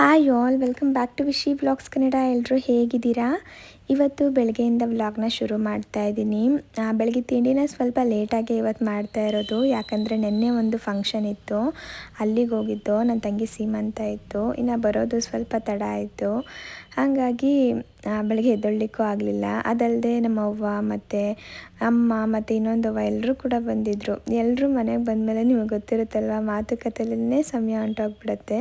Hi all welcome back to Vishi vlogs Kannada ಎಲ್ಲರೂ ಹೇಗಿದ್ದೀರಾ? ಇವತ್ತು ಬೆಳಗ್ಗೆಯಿಂದ ವ್ಲಾಗ್ನ ಶುರು ಮಾಡ್ತಾ ಇದ್ದೀನಿ. ಬೆಳಗ್ಗೆ ತಿಂಡಿನ ಸ್ವಲ್ಪ ಲೇಟಾಗಿ ಇವತ್ತು ಮಾಡ್ತಾ ಇರೋದು. ಯಾಕಂದರೆ ನಿನ್ನೆ ಒಂದು ಫಂಕ್ಷನ್ ಇತ್ತು. ಅಲ್ಲಿಗೆ ಹೋಗಿದ್ದು. ನನ್ನ ತಂಗಿ ಸೀಮಂತ ಇತ್ತು. ಇನ್ನು ಬರೋದು ಸ್ವಲ್ಪ ತಡ ಆಯಿತು. ಹಾಗಾಗಿ ಬೆಳಗ್ಗೆ ಎದ್ದೊಳ್ಳಿಕ್ಕೂ ಆಗಲಿಲ್ಲ. ಅದಲ್ಲದೆ ನಮ್ಮ ಅವ್ವ ಮತ್ತು ಅಮ್ಮ ಮತ್ತು ಇನ್ನೊಂದವ್ವ ಎಲ್ಲರೂ ಕೂಡ ಬಂದಿದ್ದರು ಎಲ್ಲರೂ ಮನೆಗೆ ಬಂದಮೇಲೆ ನಿಮಗೆ ಗೊತ್ತಿರುತ್ತಲ್ವ ಮಾತುಕತೆಯಲ್ಲೇ ಸಮಯ ಉಂಟಾಗ್ಬಿಡತ್ತೆ.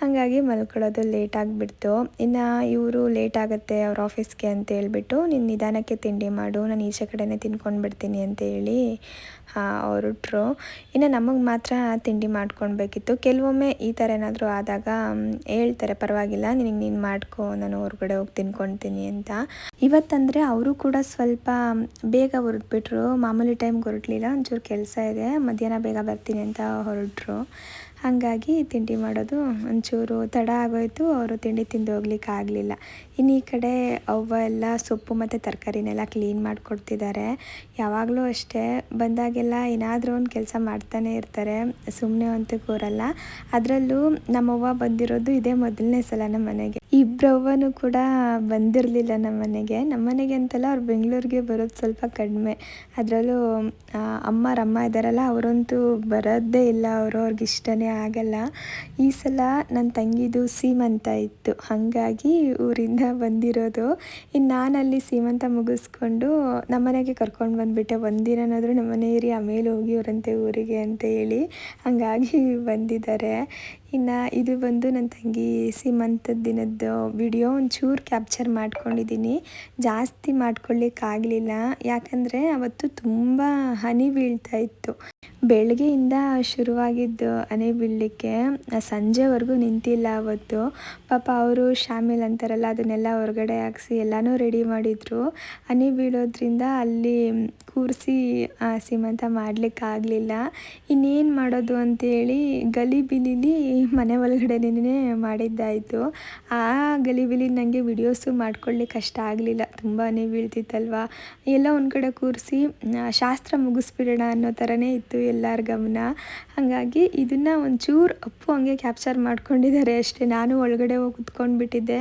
ಹಾಗಾಗಿ ಮಲ್ಕೊಳ್ಳೋದು ಲೇಟ್ ಆಗಿಬಿಡ್ತು. ಇನ್ನು ಇವರು ಲೇಟ್ ಆಗುತ್ತೆ ಅವ್ರ ಆಫೀಸ್ಗೆ ಅಂತ ಹೇಳ್ಬಿಟ್ಟು ನಿನ್ನ ನಿಧಾನಕ್ಕೆ ತಿಂಡಿ ಮಾಡು, ನಾನು ಈಚೆ ಕಡೆನೇ ತಿನ್ಕೊಂಡು ಬಿಡ್ತೀನಿ ಅಂತ ಹೇಳಿ ಹೊರಟ್ರು ಇನ್ನು ನಮಗೆ ಮಾತ್ರ ತಿಂಡಿ ಮಾಡ್ಕೊಳ್ಬೇಕಿತ್ತು. ಕೆಲವೊಮ್ಮೆ ಈ ಥರ ಏನಾದರೂ ಆದಾಗ ಹೇಳ್ತಾರೆ, ಪರವಾಗಿಲ್ಲ, ನಿನಗೆ ನೀನು ಮಾಡ್ಕೊ, ನಾನು ಹೊರಗಡೆ ಹೋಗಿ ತಿನ್ಕೊಳ್ತೀನಿ ಅಂತ. ಇವತ್ತಂದರೆ ಅವರು ಕೂಡ ಸ್ವಲ್ಪ ಬೇಗ ಹೊರಟ್ಬಿಟ್ರು ಮಾಮೂಲಿ ಟೈಮ್ಗೆ ಹೊರಟ್ಲಿಲ್ಲ ಒಂಚೂರು ಕೆಲಸ ಇದೆ. ಮಧ್ಯಾಹ್ನ ಬೇಗ ಬರ್ತೀನಿ ಅಂತ ಹೊರಟ್ರು. ಹಾಗಾಗಿ ತಿಂಡಿ ಮಾಡೋದು ಒಂಚೂರು ತಡ ಆಗೋಯ್ತು. ಅವರು ತಿಂಡಿ ತಿಂದು ಹೋಗ್ಲಿಕ್ಕೆ ಆಗಲಿಲ್ಲ. ಇನ್ನು ಈ ಕಡೆ ಅವ್ವ ಎಲ್ಲ ಸೊಪ್ಪು ಮತ್ತು ತರಕಾರಿನೆಲ್ಲ ಕ್ಲೀನ್ ಮಾಡಿಕೊಡ್ತಿದ್ದಾರೆ. ಯಾವಾಗಲೂ ಅಷ್ಟೇ. ಬಂದಾಗೆಲ್ಲ ಏನಾದರೂ ಒಂದು ಕೆಲಸ ಮಾಡ್ತಾನೆ ಇರ್ತಾರೆ. ಸುಮ್ಮನೆ ಅಂತೂ ಕೂರಲ್ಲ. ಅದರಲ್ಲೂ ನಮ್ಮವ್ವ ಬಂದಿರೋದು ಇದೇ ಮೊದಲನೇ ಸಲ ನಮ್ಮ ಮನೆಗೆ. ಇಬ್ಬರವ್ವನೂ ಕೂಡ ಬಂದಿರಲಿಲ್ಲ ನಮ್ಮ ಮನೆಗೆ. ನಮ್ಮ ಮನೆಗೆ ಅಂತಲ್ಲ ಅವ್ರು ಬೆಂಗಳೂರಿಗೆ ಬರೋದು ಸ್ವಲ್ಪ ಕಡಿಮೆ. ಅದರಲ್ಲೂ ಅಮ್ಮರಮ್ಮ ಇದ್ದಾರಲ್ಲ, ಅವರಂತೂ ಬರೋದೇ ಇಲ್ಲ. ಅವರು ಅವ್ರಿಗೆ ಇಷ್ಟನೇ ಆಗಲ್ಲ. ಈ ಸಲ ನನ್ನ ತಂಗಿದು ಸೀಮಂತ ಇತ್ತು. ಹಾಗಾಗಿ ಊರಿಂದ ಬಂದಿರೋದು. ಇನ್ನು ನಾನಲ್ಲಿ ಸೀಮಂತ ಮುಗಿಸ್ಕೊಂಡು ನಮ್ಮನೆಗೆ ಕರ್ಕೊಂಡು ಬಂದುಬಿಟ್ಟೆ. ಒಂದಿನನಾದರೂ ನಮ್ಮನೆ ಇರಿ ಆಮೇಲೆ ಹೋಗಿ ಅವರಂತೆ ಊರಿಗೆ ಅಂತ ಹೇಳಿ ಹಾಗಾಗಿ ಬಂದಿದ್ದಾರೆ. ಇನ್ನು ಇದು ಬಂದು ನನ್ನ ತಂಗಿ ಸೀಮಂತದ ದಿನದ್ದು ವಿಡಿಯೋ ಒಂಚೂರು ಕ್ಯಾಪ್ಚರ್ ಮಾಡ್ಕೊಂಡಿದ್ದೀನಿ ಜಾಸ್ತಿ ಮಾಡ್ಕೊಳ್ಳಿಕ್ಕಾಗಲಿಲ್ಲ ಯಾಕಂದರೆ ಅವತ್ತು ತುಂಬ ಹನಿ ಬೀಳ್ತಾ ಇತ್ತು. ಬೆಳಗ್ಗೆಯಿಂದ ಶುರುವಾಗಿದ್ದು ಹನಿ ಬೀಳಲಿಕ್ಕೆ ಸಂಜೆವರೆಗೂ ನಿಂತಿಲ್ಲ ಅವತ್ತು. ಪಾಪ ಅವರು ಶಾಮಿಲ್ ಅಂತಾರಲ್ಲ, ಅದನ್ನೆಲ್ಲ ಹೊರಗಡೆ ಹಾಕ್ಸಿ ಎಲ್ಲನೂ ರೆಡಿ ಮಾಡಿದರು. ಹನಿ ಬೀಳೋದ್ರಿಂದ ಅಲ್ಲಿ ಕೂರಿಸಿ ಸೀಮಂತ ಮಾಡಲಿಕ್ಕಾಗಲಿಲ್ಲ ಇನ್ನೇನು ಮಾಡೋದು ಅಂತೇಳಿ ಗಲಿಬಿಲಿಲಿ ಮನೆ ಒಳಗಡೆನೇ ಮಾಡಿದ್ದಾಯಿತು. ಆ ಗಲಿಬಿಲಿ ನನಗೆ ವಿಡಿಯೋಸು ಮಾಡ್ಕೊಳ್ಳಿಕ್ಕೆ ಕಷ್ಟ ಆಗಲಿಲ್ಲ. ತುಂಬಾ ಬೀಳ್ತಿತ್ತಲ್ವ? ಎಲ್ಲ ಒಂದು ಕಡೆ ಕೂರಿಸಿ ಶಾಸ್ತ್ರ ಮುಗಿಸ್ಬಿಡೋಣ ಅನ್ನೋ ಥರನೇ ಇತ್ತು ಎಲ್ಲರ ಗಮನ. ಹಾಗಾಗಿ ಇದನ್ನು ಒಂಚೂರು ಅಪ್ಪು ಹಂಗೆ ಕ್ಯಾಪ್ಚರ್ ಮಾಡ್ಕೊಂಡಿದ್ದಾರೆ ಅಷ್ಟೇ. ನಾನು ಒಳಗಡೆ ಹೋಗಿ ಕುತ್ಕೊಂಡ್ಬಿಟ್ಟಿದ್ದೆ.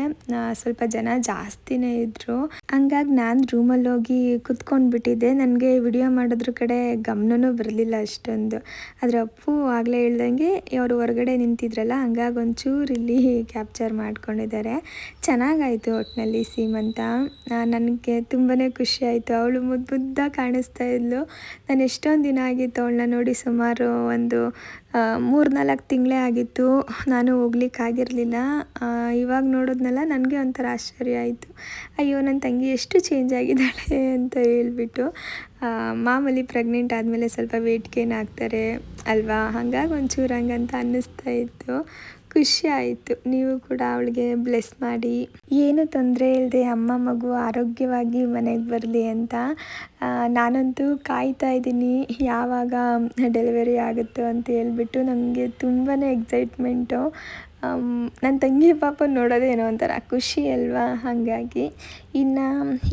ಸ್ವಲ್ಪ ಜನ ಜಾಸ್ತಿನೇ ಇದ್ದರು ಹಂಗಾಗಿ ನಾನು ರೂಮಲ್ಲಿ ಹೋಗಿ ಕುತ್ಕೊಂಡ್ಬಿಟ್ಟಿದ್ದೆ. ನನಗೆ ವಿಡಿಯೋ ಮಾಡೋದ್ರ ಕಡೆ ಗಮನವೂ ಬರಲಿಲ್ಲ ಅಷ್ಟೊಂದು. ಆದರೆ ಅಪ್ಪು ಆಗಲೇ ಹೇಳ್ದಂಗೆ ಅವರು ಹೊರಗಡೆ ನಿಂತಿದ್ರಲ್ಲ ಹಂಗಾಗಿ ಒಂಚೂರು ಇಲ್ಲಿ ಕ್ಯಾಪ್ಚರ್ ಮಾಡ್ಕೊಂಡಿದ್ದಾರೆ. ಚೆನ್ನಾಗಾಯಿತು ಒಟ್ಟಿನಲ್ಲಿ ಸೀಮಂತ ನನಗೆ ತುಂಬಾ ಖುಷಿಯಾಯಿತು ಅವಳು ಮುದ್ದು ಮುದ್ದಾಗಿ ಕಾಣಿಸ್ತಾ ಇದ್ಲು. ನಾನು ಎಷ್ಟೊಂದು ದಿನ ಆಗಿತ್ತು ಅವಳನ್ನ ನೋಡಿ ಸುಮಾರು ಒಂದು ಮೂರು ನಾಲ್ಕು ತಿಂಗಳೇ ಆಗಿತ್ತು. ನಾನು ಹೋಗ್ಲಿಕ್ಕಾಗಿರಲಿಲ್ಲ. ಇವಾಗ ನೋಡೋದ್ನೆಲ್ಲ ನನಗೆ ಒಂಥರ ಆಶ್ಚರ್ಯ ಆಯಿತು. ಅಯ್ಯೋ ನನ್ನ ತಂಗಿ ಎಷ್ಟು ಚೇಂಜ್ ಆಗಿದ್ದಾಳೆ ಅಂತ ಹೇಳ್ಬಿಟ್ಟು ಮಾಮೂಲಿ ಪ್ರೆಗ್ನೆಂಟ್ ಆದಮೇಲೆ ಸ್ವಲ್ಪ ವೇಟ್ ಗೇನ್ ಆಗ್ತಾರೆ ಅಲ್ವಾ? ಹಾಗಾಗಿ ಒಂಚೂರು ಹಂಗಂತ ಅನ್ನಿಸ್ತಾ ಇತ್ತು. ಖುಷಿ ಆಯಿತು. ನೀವು ಕೂಡ ಅವಳಿಗೆ ಬ್ಲೆಸ್ ಮಾಡಿ. ಏನು ತೊಂದರೆ ಇಲ್ಲದೆ ಅಮ್ಮ ಮಗು ಆರೋಗ್ಯವಾಗಿ ಮನೆಗೆ ಬರಲಿ ಅಂತ ನಾನಂತೂ ಕಾಯ್ತಾ ಇದ್ದೀನಿ. ಯಾವಾಗ ಡೆಲಿವರಿ ಆಗುತ್ತೋ ಅಂತ ಹೇಳ್ಬಿಟ್ಟು ನನಗೆ ತುಂಬಾ ಎಕ್ಸೈಟ್ಮೆಂಟು ನನ್ನ ತಂಗಿ ಪಾಪ ನೋಡೋದೇನೋ ಒಂಥರ ಖುಷಿ ಅಲ್ವಾ? ಹಾಗಾಗಿ ಇನ್ನು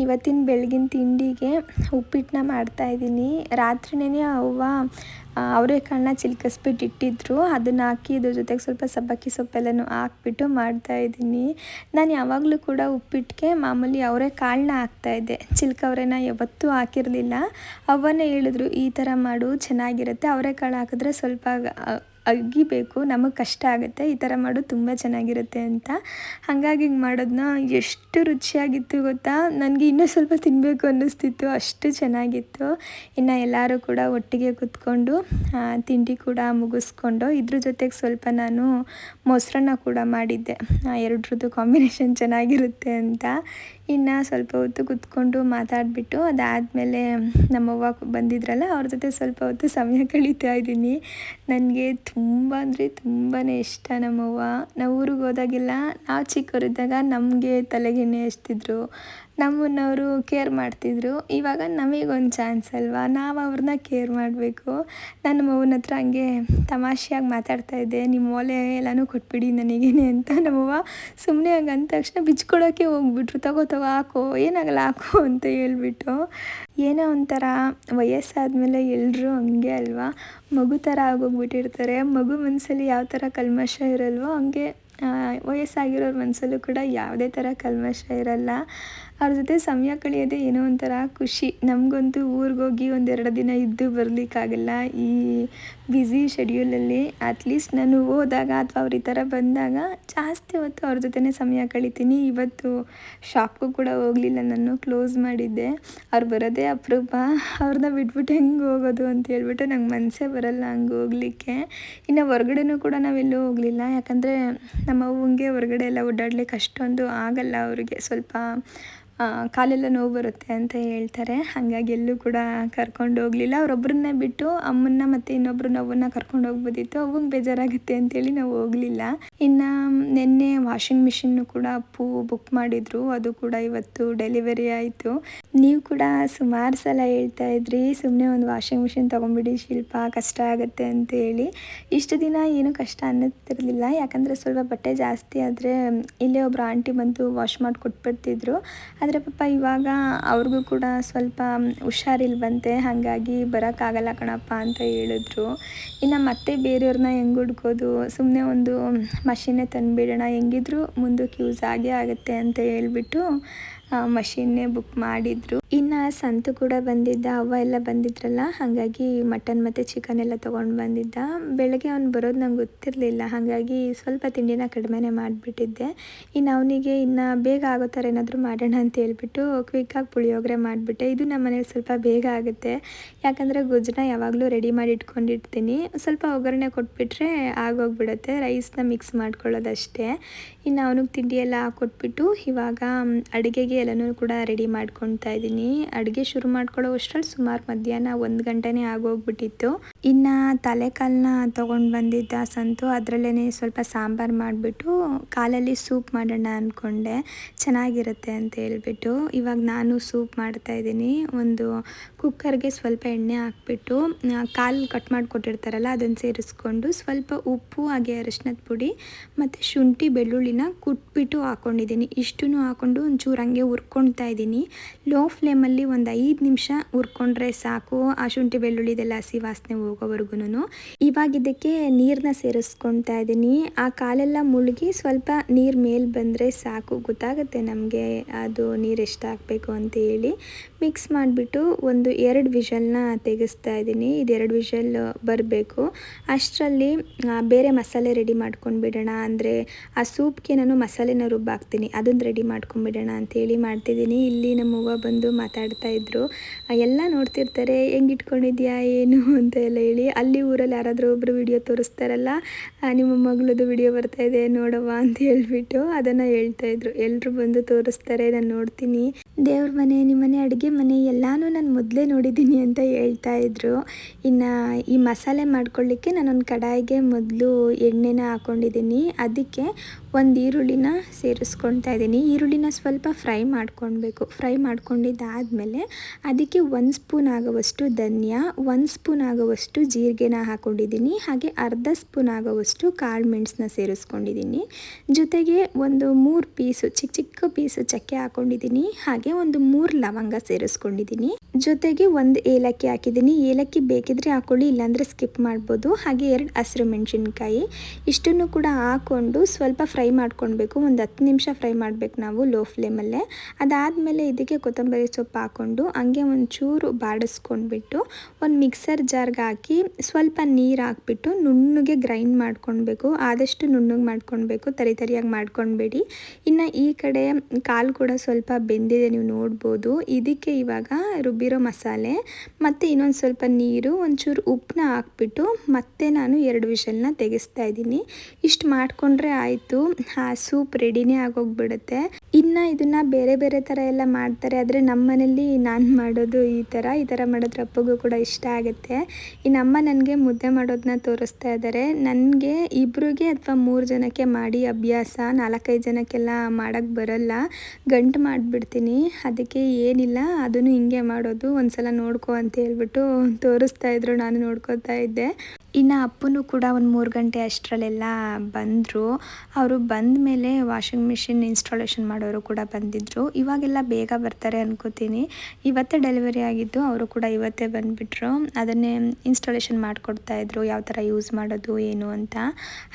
ಇವತ್ತಿನ ಬೆಳಗಿನ ತಿಂಡಿಗೆ ಉಪ್ಪಿಟ್ಟನ್ನ ಮಾಡ್ತಾಯಿದ್ದೀನಿ ರಾತ್ರಿನೇ ಅವ್ವ ಅವರೆಕಾಳನ್ನ ಚಿಲ್ಕಸ್ಬಿಟ್ಟು ಇಟ್ಟಿದ್ರು. ಅದನ್ನು ಹಾಕಿ ಇದ್ರ ಜೊತೆಗೆ ಸ್ವಲ್ಪ ಸಬ್ಬಕ್ಕಿ ಸೊಪ್ಪೆಲ್ಲನೂ ಹಾಕ್ಬಿಟ್ಟು ಮಾಡ್ತಾಯಿದ್ದೀನಿ ನಾನು ಯಾವಾಗಲೂ ಕೂಡ ಉಪ್ಪಿಟ್ಟಿಗೆ ಮಾಮೂಲಿ ಅವರೆಕಾಳನ್ನ ಹಾಕ್ತಾಯಿದ್ದೆ ಚಿಲ್ಕವ್ರೆನ ಯಾವತ್ತೂ ಹಾಕಿರಲಿಲ್ಲ. ಅವನ್ನೇ ಹೇಳಿದ್ರು, ಈ ಥರ ಮಾಡು, ಚೆನ್ನಾಗಿರುತ್ತೆ. ಅವರೆಕಾಳು ಹಾಕಿದ್ರೆ ಸ್ವಲ್ಪ ಅಗಿಬೇಕು ನಮಗೆ ಕಷ್ಟ ಆಗುತ್ತೆ, ಈ ಥರ ಮಾಡೋದು ತುಂಬ ಚೆನ್ನಾಗಿರುತ್ತೆ ಅಂತ. ಹಾಗಾಗಿ ಹಿಂಗೆ ಮಾಡೋದನ್ನ ಎಷ್ಟು ರುಚಿಯಾಗಿತ್ತು ಗೊತ್ತಾ? ನನಗೆ ಇನ್ನೂ ಸ್ವಲ್ಪ ತಿನ್ನಬೇಕು ಅನ್ನಿಸ್ತಿತ್ತು, ಅಷ್ಟು ಚೆನ್ನಾಗಿತ್ತು. ಇನ್ನು ಎಲ್ಲರೂ ಕೂಡ ಒಟ್ಟಿಗೆ ಕೂತ್ಕೊಂಡು ತಿಂಡಿ ಕೂಡ ಮುಗಿಸ್ಕೊಂಡು, ಇದ್ರ ಜೊತೆಗೆ ಸ್ವಲ್ಪ ನಾನು ಮೊಸರನ್ನ ಕೂಡ ಮಾಡಿದ್ದೆ. ಎರಡರದ್ದು ಕಾಂಬಿನೇಷನ್ ಚೆನ್ನಾಗಿರುತ್ತೆ ಅಂತ. ಇನ್ನು ಸ್ವಲ್ಪ ಹೊತ್ತು ಕೂತ್ಕೊಂಡು ಮಾತಾಡಿಬಿಟ್ಟು ಅದಾದಮೇಲೆ ನಮ್ಮವ್ವ ಬಂದಿದ್ರಲ್ಲ, ಅವ್ರ ಜೊತೆ ಸ್ವಲ್ಪ ಹೊತ್ತು ಸಮಯ ಕಳೀತಾ ಇದ್ದೀನಿ. ನನಗೆ ತುಂಬ ಅಂದರೆ ತುಂಬಾ ಇಷ್ಟ ನಮ್ಮವ್ವ ನಾವು ಊರಿಗೆ ಹೋದಾಗೆಲ್ಲ, ನಾವು ಚಿಕ್ಕವರಿದ್ದಾಗ ನಮಗೆ ತಲೆಗೆಣ್ಣೆ ಹಚ್ತಿದ್ರು ನಮ್ಮನ್ನವರು ಕೇರ್ ಮಾಡ್ತಿದ್ರು. ಇವಾಗ ನಮಗೊಂದು ಚಾನ್ಸ್ ಅಲ್ವಾ? ನಾವು ಅವ್ರನ್ನ ಕೇರ್ ಮಾಡಬೇಕು. ನನ್ನ ಮಗನ ಹತ್ರ ಹಂಗೆ ತಮಾಷೆಯಾಗಿ ಮಾತಾಡ್ತಾ ಇದ್ದೆ. ನಿಮ್ಮ ಓಲೆ ಎಲ್ಲನೂ ಕೊಟ್ಬಿಡಿ ನನಗೇನೆ ಅಂತ. ನಮ್ಮವ್ವ ಸುಮ್ಮನೆ ಹಂಗೆ ಅಂದ ತಕ್ಷಣ ಬಿಚ್ಕೊಳೋಕ್ಕೆ ಹೋಗ್ಬಿಟ್ರು. ತಗೋ ತಗೋ, ಹಾಕೋ. ಏನಾಗಲ್ಲ ಹಾಕೋ ಅಂತ ಹೇಳ್ಬಿಟ್ಟು. ಏನೋ ಒಂಥರ ವಯಸ್ಸಾದಮೇಲೆ ಎಲ್ಲರೂ ಹಂಗೆ ಅಲ್ವಾ? ಮಗು ಥರ ಆಗೋಗ್ಬಿಟ್ಟಿರ್ತಾರೆ. ಮಗು ಮನಸ್ಸಲ್ಲಿ ಯಾವ ಥರ ಕಲ್ಮಶ ಇರಲ್ವೋ ಹಂಗೆ ವಯಸ್ಸಾಗಿರೋರ ಮನಸ್ಸಲ್ಲೂ ಕೂಡ ಯಾವುದೇ ಥರ ಕಲ್ಮಶ ಇರಲ್ಲ. ಅವ್ರ ಜೊತೆ ಸಮಯ ಕಳೆಯೋದೇ ಏನೋ ಒಂಥರ ಖುಷಿ. ನಮಗಂತೂ ಊರಿಗೋಗಿ ಒಂದೆರಡು ದಿನ ಇದ್ದು ಬರಲಿಕ್ಕಾಗಲ್ಲ. ಈ ಬ್ಯುಸಿ ಶೆಡ್ಯೂಲಲ್ಲಿ ಅಟ್ಲೀಸ್ಟ್ ನಾನು ಹೋದಾಗ ಅಥವಾ ಅವ್ರ ಈ ಥರ ಬಂದಾಗ ಜಾಸ್ತಿ ಹೊತ್ತು ಅವ್ರ ಜೊತೆನೇ ಸಮಯ ಕಳಿತೀನಿ. ಇವತ್ತು ಶಾಪ್ಗೂ ಕೂಡ ಹೋಗಲಿಲ್ಲ, ನಾನು ಕ್ಲೋಸ್ ಮಾಡಿದ್ದೆ. ಅವ್ರು ಬರೋದೇ ಅಪರೂಪ. ಅವ್ರನ್ನ ಬಿಟ್ಬಿಟ್ಟು ಹೆಂಗೆ ಹೋಗೋದು ಅಂತ ಹೇಳ್ಬಿಟ್ಟು ನಂಗೆ ಮನಸ್ಸೇ ಬರಲ್ಲ ಹಂಗೆ ಹೋಗಲಿಕ್ಕೆ. ಇನ್ನು ಹೊರ್ಗಡೆನೂ ಕೂಡ ನಾವೆಲ್ಲೂ ಹೋಗಲಿಲ್ಲ. ಯಾಕಂದರೆ ನಮ್ಮ ಅವ್ವಂಗೆ ಹೊರಗಡೆ ಎಲ್ಲ ಓಡಾಡ್ಲಿಕ್ಕೆ ಅಷ್ಟೊಂದು ಆಗಲ್ಲ ಅವರಿಗೆ. ಸ್ವಲ್ಪ ಕಾಲೆಲ್ಲ ನೋವು ಬರುತ್ತೆ ಅಂತ ಹೇಳ್ತಾರೆ. ಹಾಗಾಗಿ ಎಲ್ಲೂ ಕೂಡ ಕರ್ಕೊಂಡು ಹೋಗಲಿಲ್ಲ. ಅವರೊಬ್ಬರನ್ನೇ ಬಿಟ್ಟು ಅಮ್ಮನ್ನ ಮತ್ತು ಇನ್ನೊಬ್ರು ನೋವನ್ನ ಕರ್ಕೊಂಡು ಹೋಗ್ಬೋದಿತ್ತು. ಅವಂಗೆ ಬೇಜಾರಾಗುತ್ತೆ ಅಂತೇಳಿ ನಾವು ಹೋಗಲಿಲ್ಲ. ಇನ್ನು ನಿನ್ನೆ ವಾಷಿಂಗ್ ಮಿಷಿನ್ನು ಕೂಡ ಅಪ್ಪು ಬುಕ್ ಮಾಡಿದ್ರು. ಅದು ಕೂಡ ಇವತ್ತು ಡೆಲಿವರಿ ಆಯಿತು. ನೀವು ಕೂಡ ಸುಮಾರು ಸಲ ಹೇಳ್ತಾ ಇದ್ರಿ ಸುಮ್ಮನೆ ಒಂದು ವಾಷಿಂಗ್ ಮಿಷಿನ್ ತೊಗೊಂಬಿಡಿ ಶಿಲ್ಪ, ಕಷ್ಟ ಆಗುತ್ತೆ ಅಂತ ಹೇಳಿ ಇಷ್ಟು ದಿನ ಏನು ಕಷ್ಟ ಅನ್ನತ್ತಿರಲಿಲ್ಲ. ಯಾಕಂದರೆ ಸ್ವಲ್ಪ ಬಟ್ಟೆ ಜಾಸ್ತಿ ಆದರೆ ಇಲ್ಲೇ ಒಬ್ಬರು ಆಂಟಿ ಬಂದು ವಾಶ್ ಮಾಡಿ ಕೊಟ್ಬಿಡ್ತಿದ್ರು ಆದರೆ ಪಾಪ ಇವಾಗ ಅವ್ರಿಗೂ ಕೂಡ ಸ್ವಲ್ಪ ಹುಷಾರಿಲ್ವಂತೆ, ಹಾಗಾಗಿ ಬರೋಕ್ಕಾಗಲ್ಲ ಕಣಪ್ಪ ಅಂತ ಹೇಳಿದ್ರು. ಇನ್ನು ಮತ್ತೆ ಬೇರೆಯವ್ರನ್ನ ಹೆಂಗೆ ಹುಡ್ಕೋದು? ಸುಮ್ಮನೆ ಒಂದು ಮಷೀನೇ ತಂದುಬಿಡೋಣ, ಹೆಂಗಿದ್ರು ಮುಂದಕ್ಕೆ ಯೂಸ್ ಆಗೇ ಆಗುತ್ತೆ ಅಂತ ಹೇಳ್ಬಿಟ್ಟು ಮಷೀನ್ನೇ ಬುಕ್ ಮಾಡಿದ್ರು. ಇನ್ನು ಸಂತು ಕೂಡ ಬಂದಿದ್ದ, ಅವ್ವ ಎಲ್ಲ ಬಂದಿದ್ರಲ್ಲ, ಹಾಗಾಗಿ ಮಟನ್ ಮತ್ತು ಚಿಕನ್ ಎಲ್ಲ ತೊಗೊಂಡು ಬಂದಿದ್ದ. ಬೆಳಗ್ಗೆ ಅವ್ನು ಬರೋದು ನಂಗೆ ಗೊತ್ತಿರಲಿಲ್ಲ, ಹಾಗಾಗಿ ಸ್ವಲ್ಪ ತಿಂಡಿನ ಕಡಿಮೆನೇ ಮಾಡಿಬಿಟ್ಟಿದ್ದೆ. ಇನ್ನು ಅವನಿಗೆ ಇನ್ನು ಬೇಗ ಆಗೋ ಥರ ಏನಾದರೂ ಮಾಡೋಣ ಅಂತ ಹೇಳ್ಬಿಟ್ಟು ಕ್ವಿಕ್ಕಾಗಿ ಪುಳಿಯೋಗರೆ ಮಾಡಿಬಿಟ್ಟೆ. ಇದು ನಮ್ಮ ಮನೇಲಿ ಸ್ವಲ್ಪ ಬೇಗ ಆಗುತ್ತೆ. ಯಾಕಂದರೆ ಗೊಜ್ಜನ್ನ ಯಾವಾಗಲೂ ರೆಡಿ ಮಾಡಿ ಇಟ್ಕೊಂಡಿರ್ತೀನಿ. ಸ್ವಲ್ಪ ಒಗ್ಗರಣೆ ಕೊಟ್ಬಿಟ್ರೆ ಆಗೋಗ್ಬಿಡುತ್ತೆ ರೈಸ್ನ ಮಿಕ್ಸ್ ಮಾಡ್ಕೊಳ್ಳೋದಷ್ಟೇ. ಇನ್ನು ಅವನಿಗೆ ತಿಂಡಿ ಎಲ್ಲ ಹಾಕ್ಕೊಟ್ಬಿಟ್ಟು ಇವಾಗ ಅಡುಗೆಗೆ ಎಲ್ಲನೂ ಕೂಡ ರೆಡಿ ಮಾಡ್ಕೊತಾ ಇದ್ದೀನಿ. ಅಡುಗೆ ಶುರು ಮಾಡ್ಕೊಳ್ಳೋ ಅಷ್ಟರಲ್ಲಿ ಸುಮಾರು ಮಧ್ಯಾಹ್ನ ಒಂದು ಗಂಟೆನೇ ಆಗೋಗ್ಬಿಟ್ಟಿತ್ತು. ಇನ್ನು ತಲೆಕಾಲನ್ನ ತೊಗೊಂಡು ಬಂದಿದ್ದ ಸಂತು ಅದರಲ್ಲೇ ಸ್ವಲ್ಪ ಸಾಂಬಾರು ಮಾಡಿಬಿಟ್ಟು ಕಾಲಲ್ಲಿ ಸೂಪ್ ಮಾಡೋಣ ಅಂದ್ಕೊಂಡೆ ಚೆನ್ನಾಗಿರುತ್ತೆ ಅಂತ ಹೇಳ್ಬಿಟ್ಟು ಇವಾಗ ನಾನು ಸೂಪ್ ಮಾಡ್ತಾ ಇದ್ದೀನಿ. ಒಂದು ಕುಕ್ಕರ್ಗೆ ಸ್ವಲ್ಪ ಎಣ್ಣೆ ಹಾಕ್ಬಿಟ್ಟು ಕಾಲು ಕಟ್ ಮಾಡಿಕೊಟ್ಟಿರ್ತಾರಲ್ಲ ಅದನ್ನು ಸೇರಿಸ್ಕೊಂಡು ಸ್ವಲ್ಪ ಉಪ್ಪು, ಹಾಗೆ ಅರಿಶಿನದ ಪುಡಿ ಮತ್ತು ಶುಂಠಿ, ಬೆಳ್ಳುಳ್ಳಿನ ಕುಟ್ಬಿಟ್ಟು ಹಾಕ್ಕೊಂಡಿದ್ದೀನಿ ಇಷ್ಟೂ ಹಾಕ್ಕೊಂಡು ಒಂಚೂರು ಹಂಗೆ ಹುರ್ಕೊಳ್ತಾ ಇದ್ದೀನಿ. ಲೋ ಫ್ಲೇಮಲ್ಲಿ ಒಂದು ಐದು ನಿಮಿಷ ಹುರ್ಕೊಂಡ್ರೆ ಸಾಕು. ಆ ಶುಂಠಿ ಬೆಳ್ಳುಳ್ಳಿದೆಲ್ಲ ಹಸಿ ವಾಸನೆ ಹೋಗೋವರೆಗೂ ಇವಾಗ ಇದಕ್ಕೆ ನೀರನ್ನ ಸೇರಿಸ್ಕೊತಾ ಇದ್ದೀನಿ. ಆ ಕಾಲೆಲ್ಲ ಮುಳುಗಿ ಸ್ವಲ್ಪ ನೀರು ಮೇಲೆ ಬಂದರೆ ಸಾಕು. ಗೊತ್ತಾಗುತ್ತೆ ನಮಗೆ ಅದು ನೀರು ಎಷ್ಟು ಹಾಕಬೇಕು ಅಂತ ಹೇಳಿ. ಮಿಕ್ಸ್ ಮಾಡಿಬಿಟ್ಟು ಒಂದು ಎರಡು ವಿಷಲ್ನ ತೆಗೆಸ್ತಾ ಇದ್ದೀನಿ. ಇದೆರಡು ವಿಷಲ್ ಬರಬೇಕು. ಅಷ್ಟರಲ್ಲಿ ಬೇರೆ ಮಸಾಲೆ ರೆಡಿ ಮಾಡ್ಕೊಂಡ್ಬಿಡೋಣ ಅಂದರೆ ಆ ಸೂಪ್ಗೆ ನಾನು ಮಸಾಲೆನ ರುಬ್ಬಾಕ್ತೀನಿ ಅದನ್ನು ರೆಡಿ ಮಾಡ್ಕೊಂಡ್ಬಿಡೋಣ ಅಂತೇಳಿ ಮಾಡ್ತಿದ್ದೀನಿ. ಇಲ್ಲಿ ನಮ್ಮ ಅವ್ವ ಬಂದು ಮಾತಾಡ್ತಾ ಇದ್ರು. ಎಲ್ಲ ನೋಡ್ತಿರ್ತಾರೆ. ಹೆಂಗೆ ಇಟ್ಕೊಂಡಿದ್ಯಾ, ಏನು? ಅಂತ ಎಲ್ಲ ಹೇಳಿ ಅಲ್ಲಿ ಊರಲ್ಲಿ ಯಾರಾದರೂ ಒಬ್ಬರು ವಿಡಿಯೋ ತೋರಿಸ್ತಾರಲ್ಲ ನಿಮ್ಮ ಮಗಳದು ವಿಡಿಯೋ ಬರ್ತಾ ಇದೆ, ನೋಡವ್ವ ಅಂತ ಹೇಳ್ಬಿಟ್ಟು ಅದನ್ನು ಹೇಳ್ತಾ ಇದ್ರು. ಎಲ್ಲರೂ ಬಂದು ತೋರಿಸ್ತಾರೆ, ನಾನು ನೋಡ್ತೀನಿ. ದೇವ್ರ ಮನೆ ನಿಮ್ಮನೆ ಅಡುಗೆ ಮನೆ ಎಲ್ಲನೂ ನಾನು ಮೊದಲೇ ನೋಡಿದ್ದೀನಿ ಅಂತ ಹೇಳ್ತಾ ಇದ್ರು. ಇನ್ನು ಈ ಮಸಾಲೆ ಮಾಡ್ಕೊಳ್ಳಿಕ್ಕೆ ನಾನೊಂದು ಕಡಾಯಿಗೆ ಮೊದಲು ಎಣ್ಣೆನ ಹಾಕ್ಕೊಂಡಿದ್ದೀನಿ ಅದಕ್ಕೆ ಒಂದು ಈರುಳ್ಳಿನ ಸೇರಿಸ್ಕೊಳ್ತಾ ಇದ್ದೀನಿ. ಈರುಳ್ಳಿನ ಸ್ವಲ್ಪ ಫ್ರೈ ಮಾಡ್ಕೊಳ್ಬೇಕು. ಫ್ರೈ ಮಾಡ್ಕೊಂಡಿದ್ದಾದಮೇಲೆ ಅದಕ್ಕೆ ಒಂದು ಸ್ಪೂನ್ ಆಗುವಷ್ಟು ಧನಿಯಾ, ಒಂದು ಸ್ಪೂನ್ ಆಗುವಷ್ಟು ಜೀರಿಗೆನ ಹಾಕ್ಕೊಂಡಿದ್ದೀನಿ ಹಾಗೆ ಅರ್ಧ ಸ್ಪೂನ್ ಆಗುವಷ್ಟು ಕಾಳು ಮೆಣಸನ್ನ ಸೇರಿಸ್ಕೊಂಡಿದ್ದೀನಿ. ಜೊತೆಗೆ ಒಂದು ಮೂರು ಪೀಸು ಚಿಕ್ಕ ಚಿಕ್ಕ ಪೀಸು ಚಕ್ಕೆ ಹಾಕ್ಕೊಂಡಿದ್ದೀನಿ ಹಾಗೆ ಒಂದು ಮೂರು ಲವಂಗ ಸೇರಿಸ್ಕೊಂಡಿದ್ದೀನಿ. ಜೊತೆಗೆ ಒಂದು ಏಲಕ್ಕಿ ಹಾಕಿದ್ದೀನಿ. ಏಲಕ್ಕಿ ಬೇಕಿದ್ರೆ ಹಾಕೊಳ್ಳಿ, ಇಲ್ಲಾಂದರೆ ಸ್ಕಿಪ್ ಮಾಡ್ಬೋದು. ಹಾಗೆ ಎರಡು ಹಸಿರು ಮೆಣಸಿನ್ಕಾಯಿ, ಇಷ್ಟನ್ನು ಕೂಡ ಹಾಕ್ಕೊಂಡು ಸ್ವಲ್ಪ ಫ್ರೈ ಮಾಡ್ಕೊಳ್ಬೇಕು. ಒಂದು ಹತ್ತು ನಿಮಿಷ ಫ್ರೈ ಮಾಡಬೇಕು ನಾವು ಲೋ ಫ್ಲೇಮಲ್ಲೇ. ಅದಾದಮೇಲೆ ಇದಕ್ಕೆ ಕೊತ್ತಂಬರಿ ಸೊಪ್ಪು ಹಾಕ್ಕೊಂಡು ಹಂಗೆ ಒಂಚೂರು ಬಾಡಿಸ್ಕೊಂಡ್ಬಿಟ್ಟು ಒಂದು ಮಿಕ್ಸರ್ ಜಾರ್ಗೆ ಹಾಕಿ ಸ್ವಲ್ಪ ನೀರು ಹಾಕ್ಬಿಟ್ಟು ನುಣ್ಣಗೆ ಗ್ರೈಂಡ್ ಮಾಡ್ಕೊಳ್ಬೇಕು. ಆದಷ್ಟು ನುಣ್ಣಗೆ ಮಾಡ್ಕೊಳ್ಬೇಕು. ತರಿ ತರಿಯಾಗಿ ಮಾಡ್ಕೊಳ್ಬೇಡಿ. ಇನ್ನು ಈ ಕಡೆ ಕಾಲು ಕೂಡ ಸ್ವಲ್ಪ ಬೆಂದಿದೆ, ನೀವು ನೋಡ್ಬೋದು. ಇದಕ್ಕೆ ಇವಾಗ ರುಬ್ಬಿರೋ ಮಸಾಲೆ ಮತ್ತು ಇನ್ನೊಂದು ಸ್ವಲ್ಪ ನೀರು, ಒಂಚೂರು ಉಪ್ಪನ್ನ ಹಾಕ್ಬಿಟ್ಟು ಮತ್ತೆ ನಾನು ಎರಡು ವಿಷಲ್ನ ತೆಗೆಸ್ತಾ ಇದ್ದೀನಿ. ಇಷ್ಟು ಮಾಡಿಕೊಂಡ್ರೆ ಆಯಿತು. ಆ ಸೂಪ್ ರೆಡಿನೇ ಆಗೋಗ್ಬಿಡುತ್ತೆ. ಇನ್ನು ಇದನ್ನು ಬೇರೆ ಬೇರೆ ಥರ ಎಲ್ಲ ಮಾಡ್ತಾರೆ. ಆದರೆ ನಮ್ಮ ಮನೇಲಿ ನಾನು ಮಾಡೋದು ಈ ಥರ ಈ ಥರ ಮಾಡಿದ್ರೆ ಅಪ್ಪಗೂ ಕೂಡ ಇಷ್ಟ ಆಗುತ್ತೆ. ಇನ್ನು ಅಮ್ಮ ನನಗೆ ಮುದ್ದೆ ಮಾಡೋದನ್ನ ತೋರಿಸ್ತಾ ಇದ್ದಾರೆ ನನಗೆ ಇಬ್ಬರಿಗೆ ಅಥವಾ ಮೂರು ಜನಕ್ಕೆ ಮಾಡಿ ಅಭ್ಯಾಸ, ನಾಲ್ಕೈದು ಜನಕ್ಕೆಲ್ಲ ಮಾಡೋಕ್ಕೆ ಬರೋಲ್ಲ. ಗಂಟು ಮಾಡಿಬಿಡ್ತೀನಿ. ಅದಕ್ಕೆ ಏನಿಲ್ಲ, ಅದನ್ನು ಹಿಂಗೆ ಮಾಡೋದು. ಒಂದ್ಸಲ ನೋಡ್ಕೊ ಅಂತ ಹೇಳ್ಬಿಟ್ಟು ತೋರಿಸ್ತಾ ಇದ್ರು, ನಾನು ನೋಡ್ಕೋತಾ ಇದ್ದೆ. ಇನ್ನು ಅಪ್ಪನೂ ಕೂಡ ಒಂದು ಮೂರು ಗಂಟೆ ಅಷ್ಟರಲ್ಲೆಲ್ಲ ಬಂದರು. ಅವರು ಬಂದ ಮೇಲೆ ವಾಷಿಂಗ್ ಮಿಷಿನ್ ಇನ್ಸ್ಟಾಲೇಷನ್ ಮಾಡೋರು ಕೂಡ ಬಂದಿದ್ದರು ಇವಾಗೆಲ್ಲ ಬೇಗ ಬರ್ತಾರೆ ಅನ್ಕೋತೀನಿ. ಇವತ್ತೇ ಡೆಲಿವರಿ ಆಗಿದ್ದು ಅವರು ಕೂಡ ಇವತ್ತೇ ಬಂದುಬಿಟ್ರು. ಅದನ್ನೇ ಇನ್ಸ್ಟಾಲೇಷನ್ ಮಾಡಿಕೊಡ್ತಾಯಿದ್ರು ಯಾವ ಥರ ಯೂಸ್ ಮಾಡೋದು, ಏನು ಅಂತ.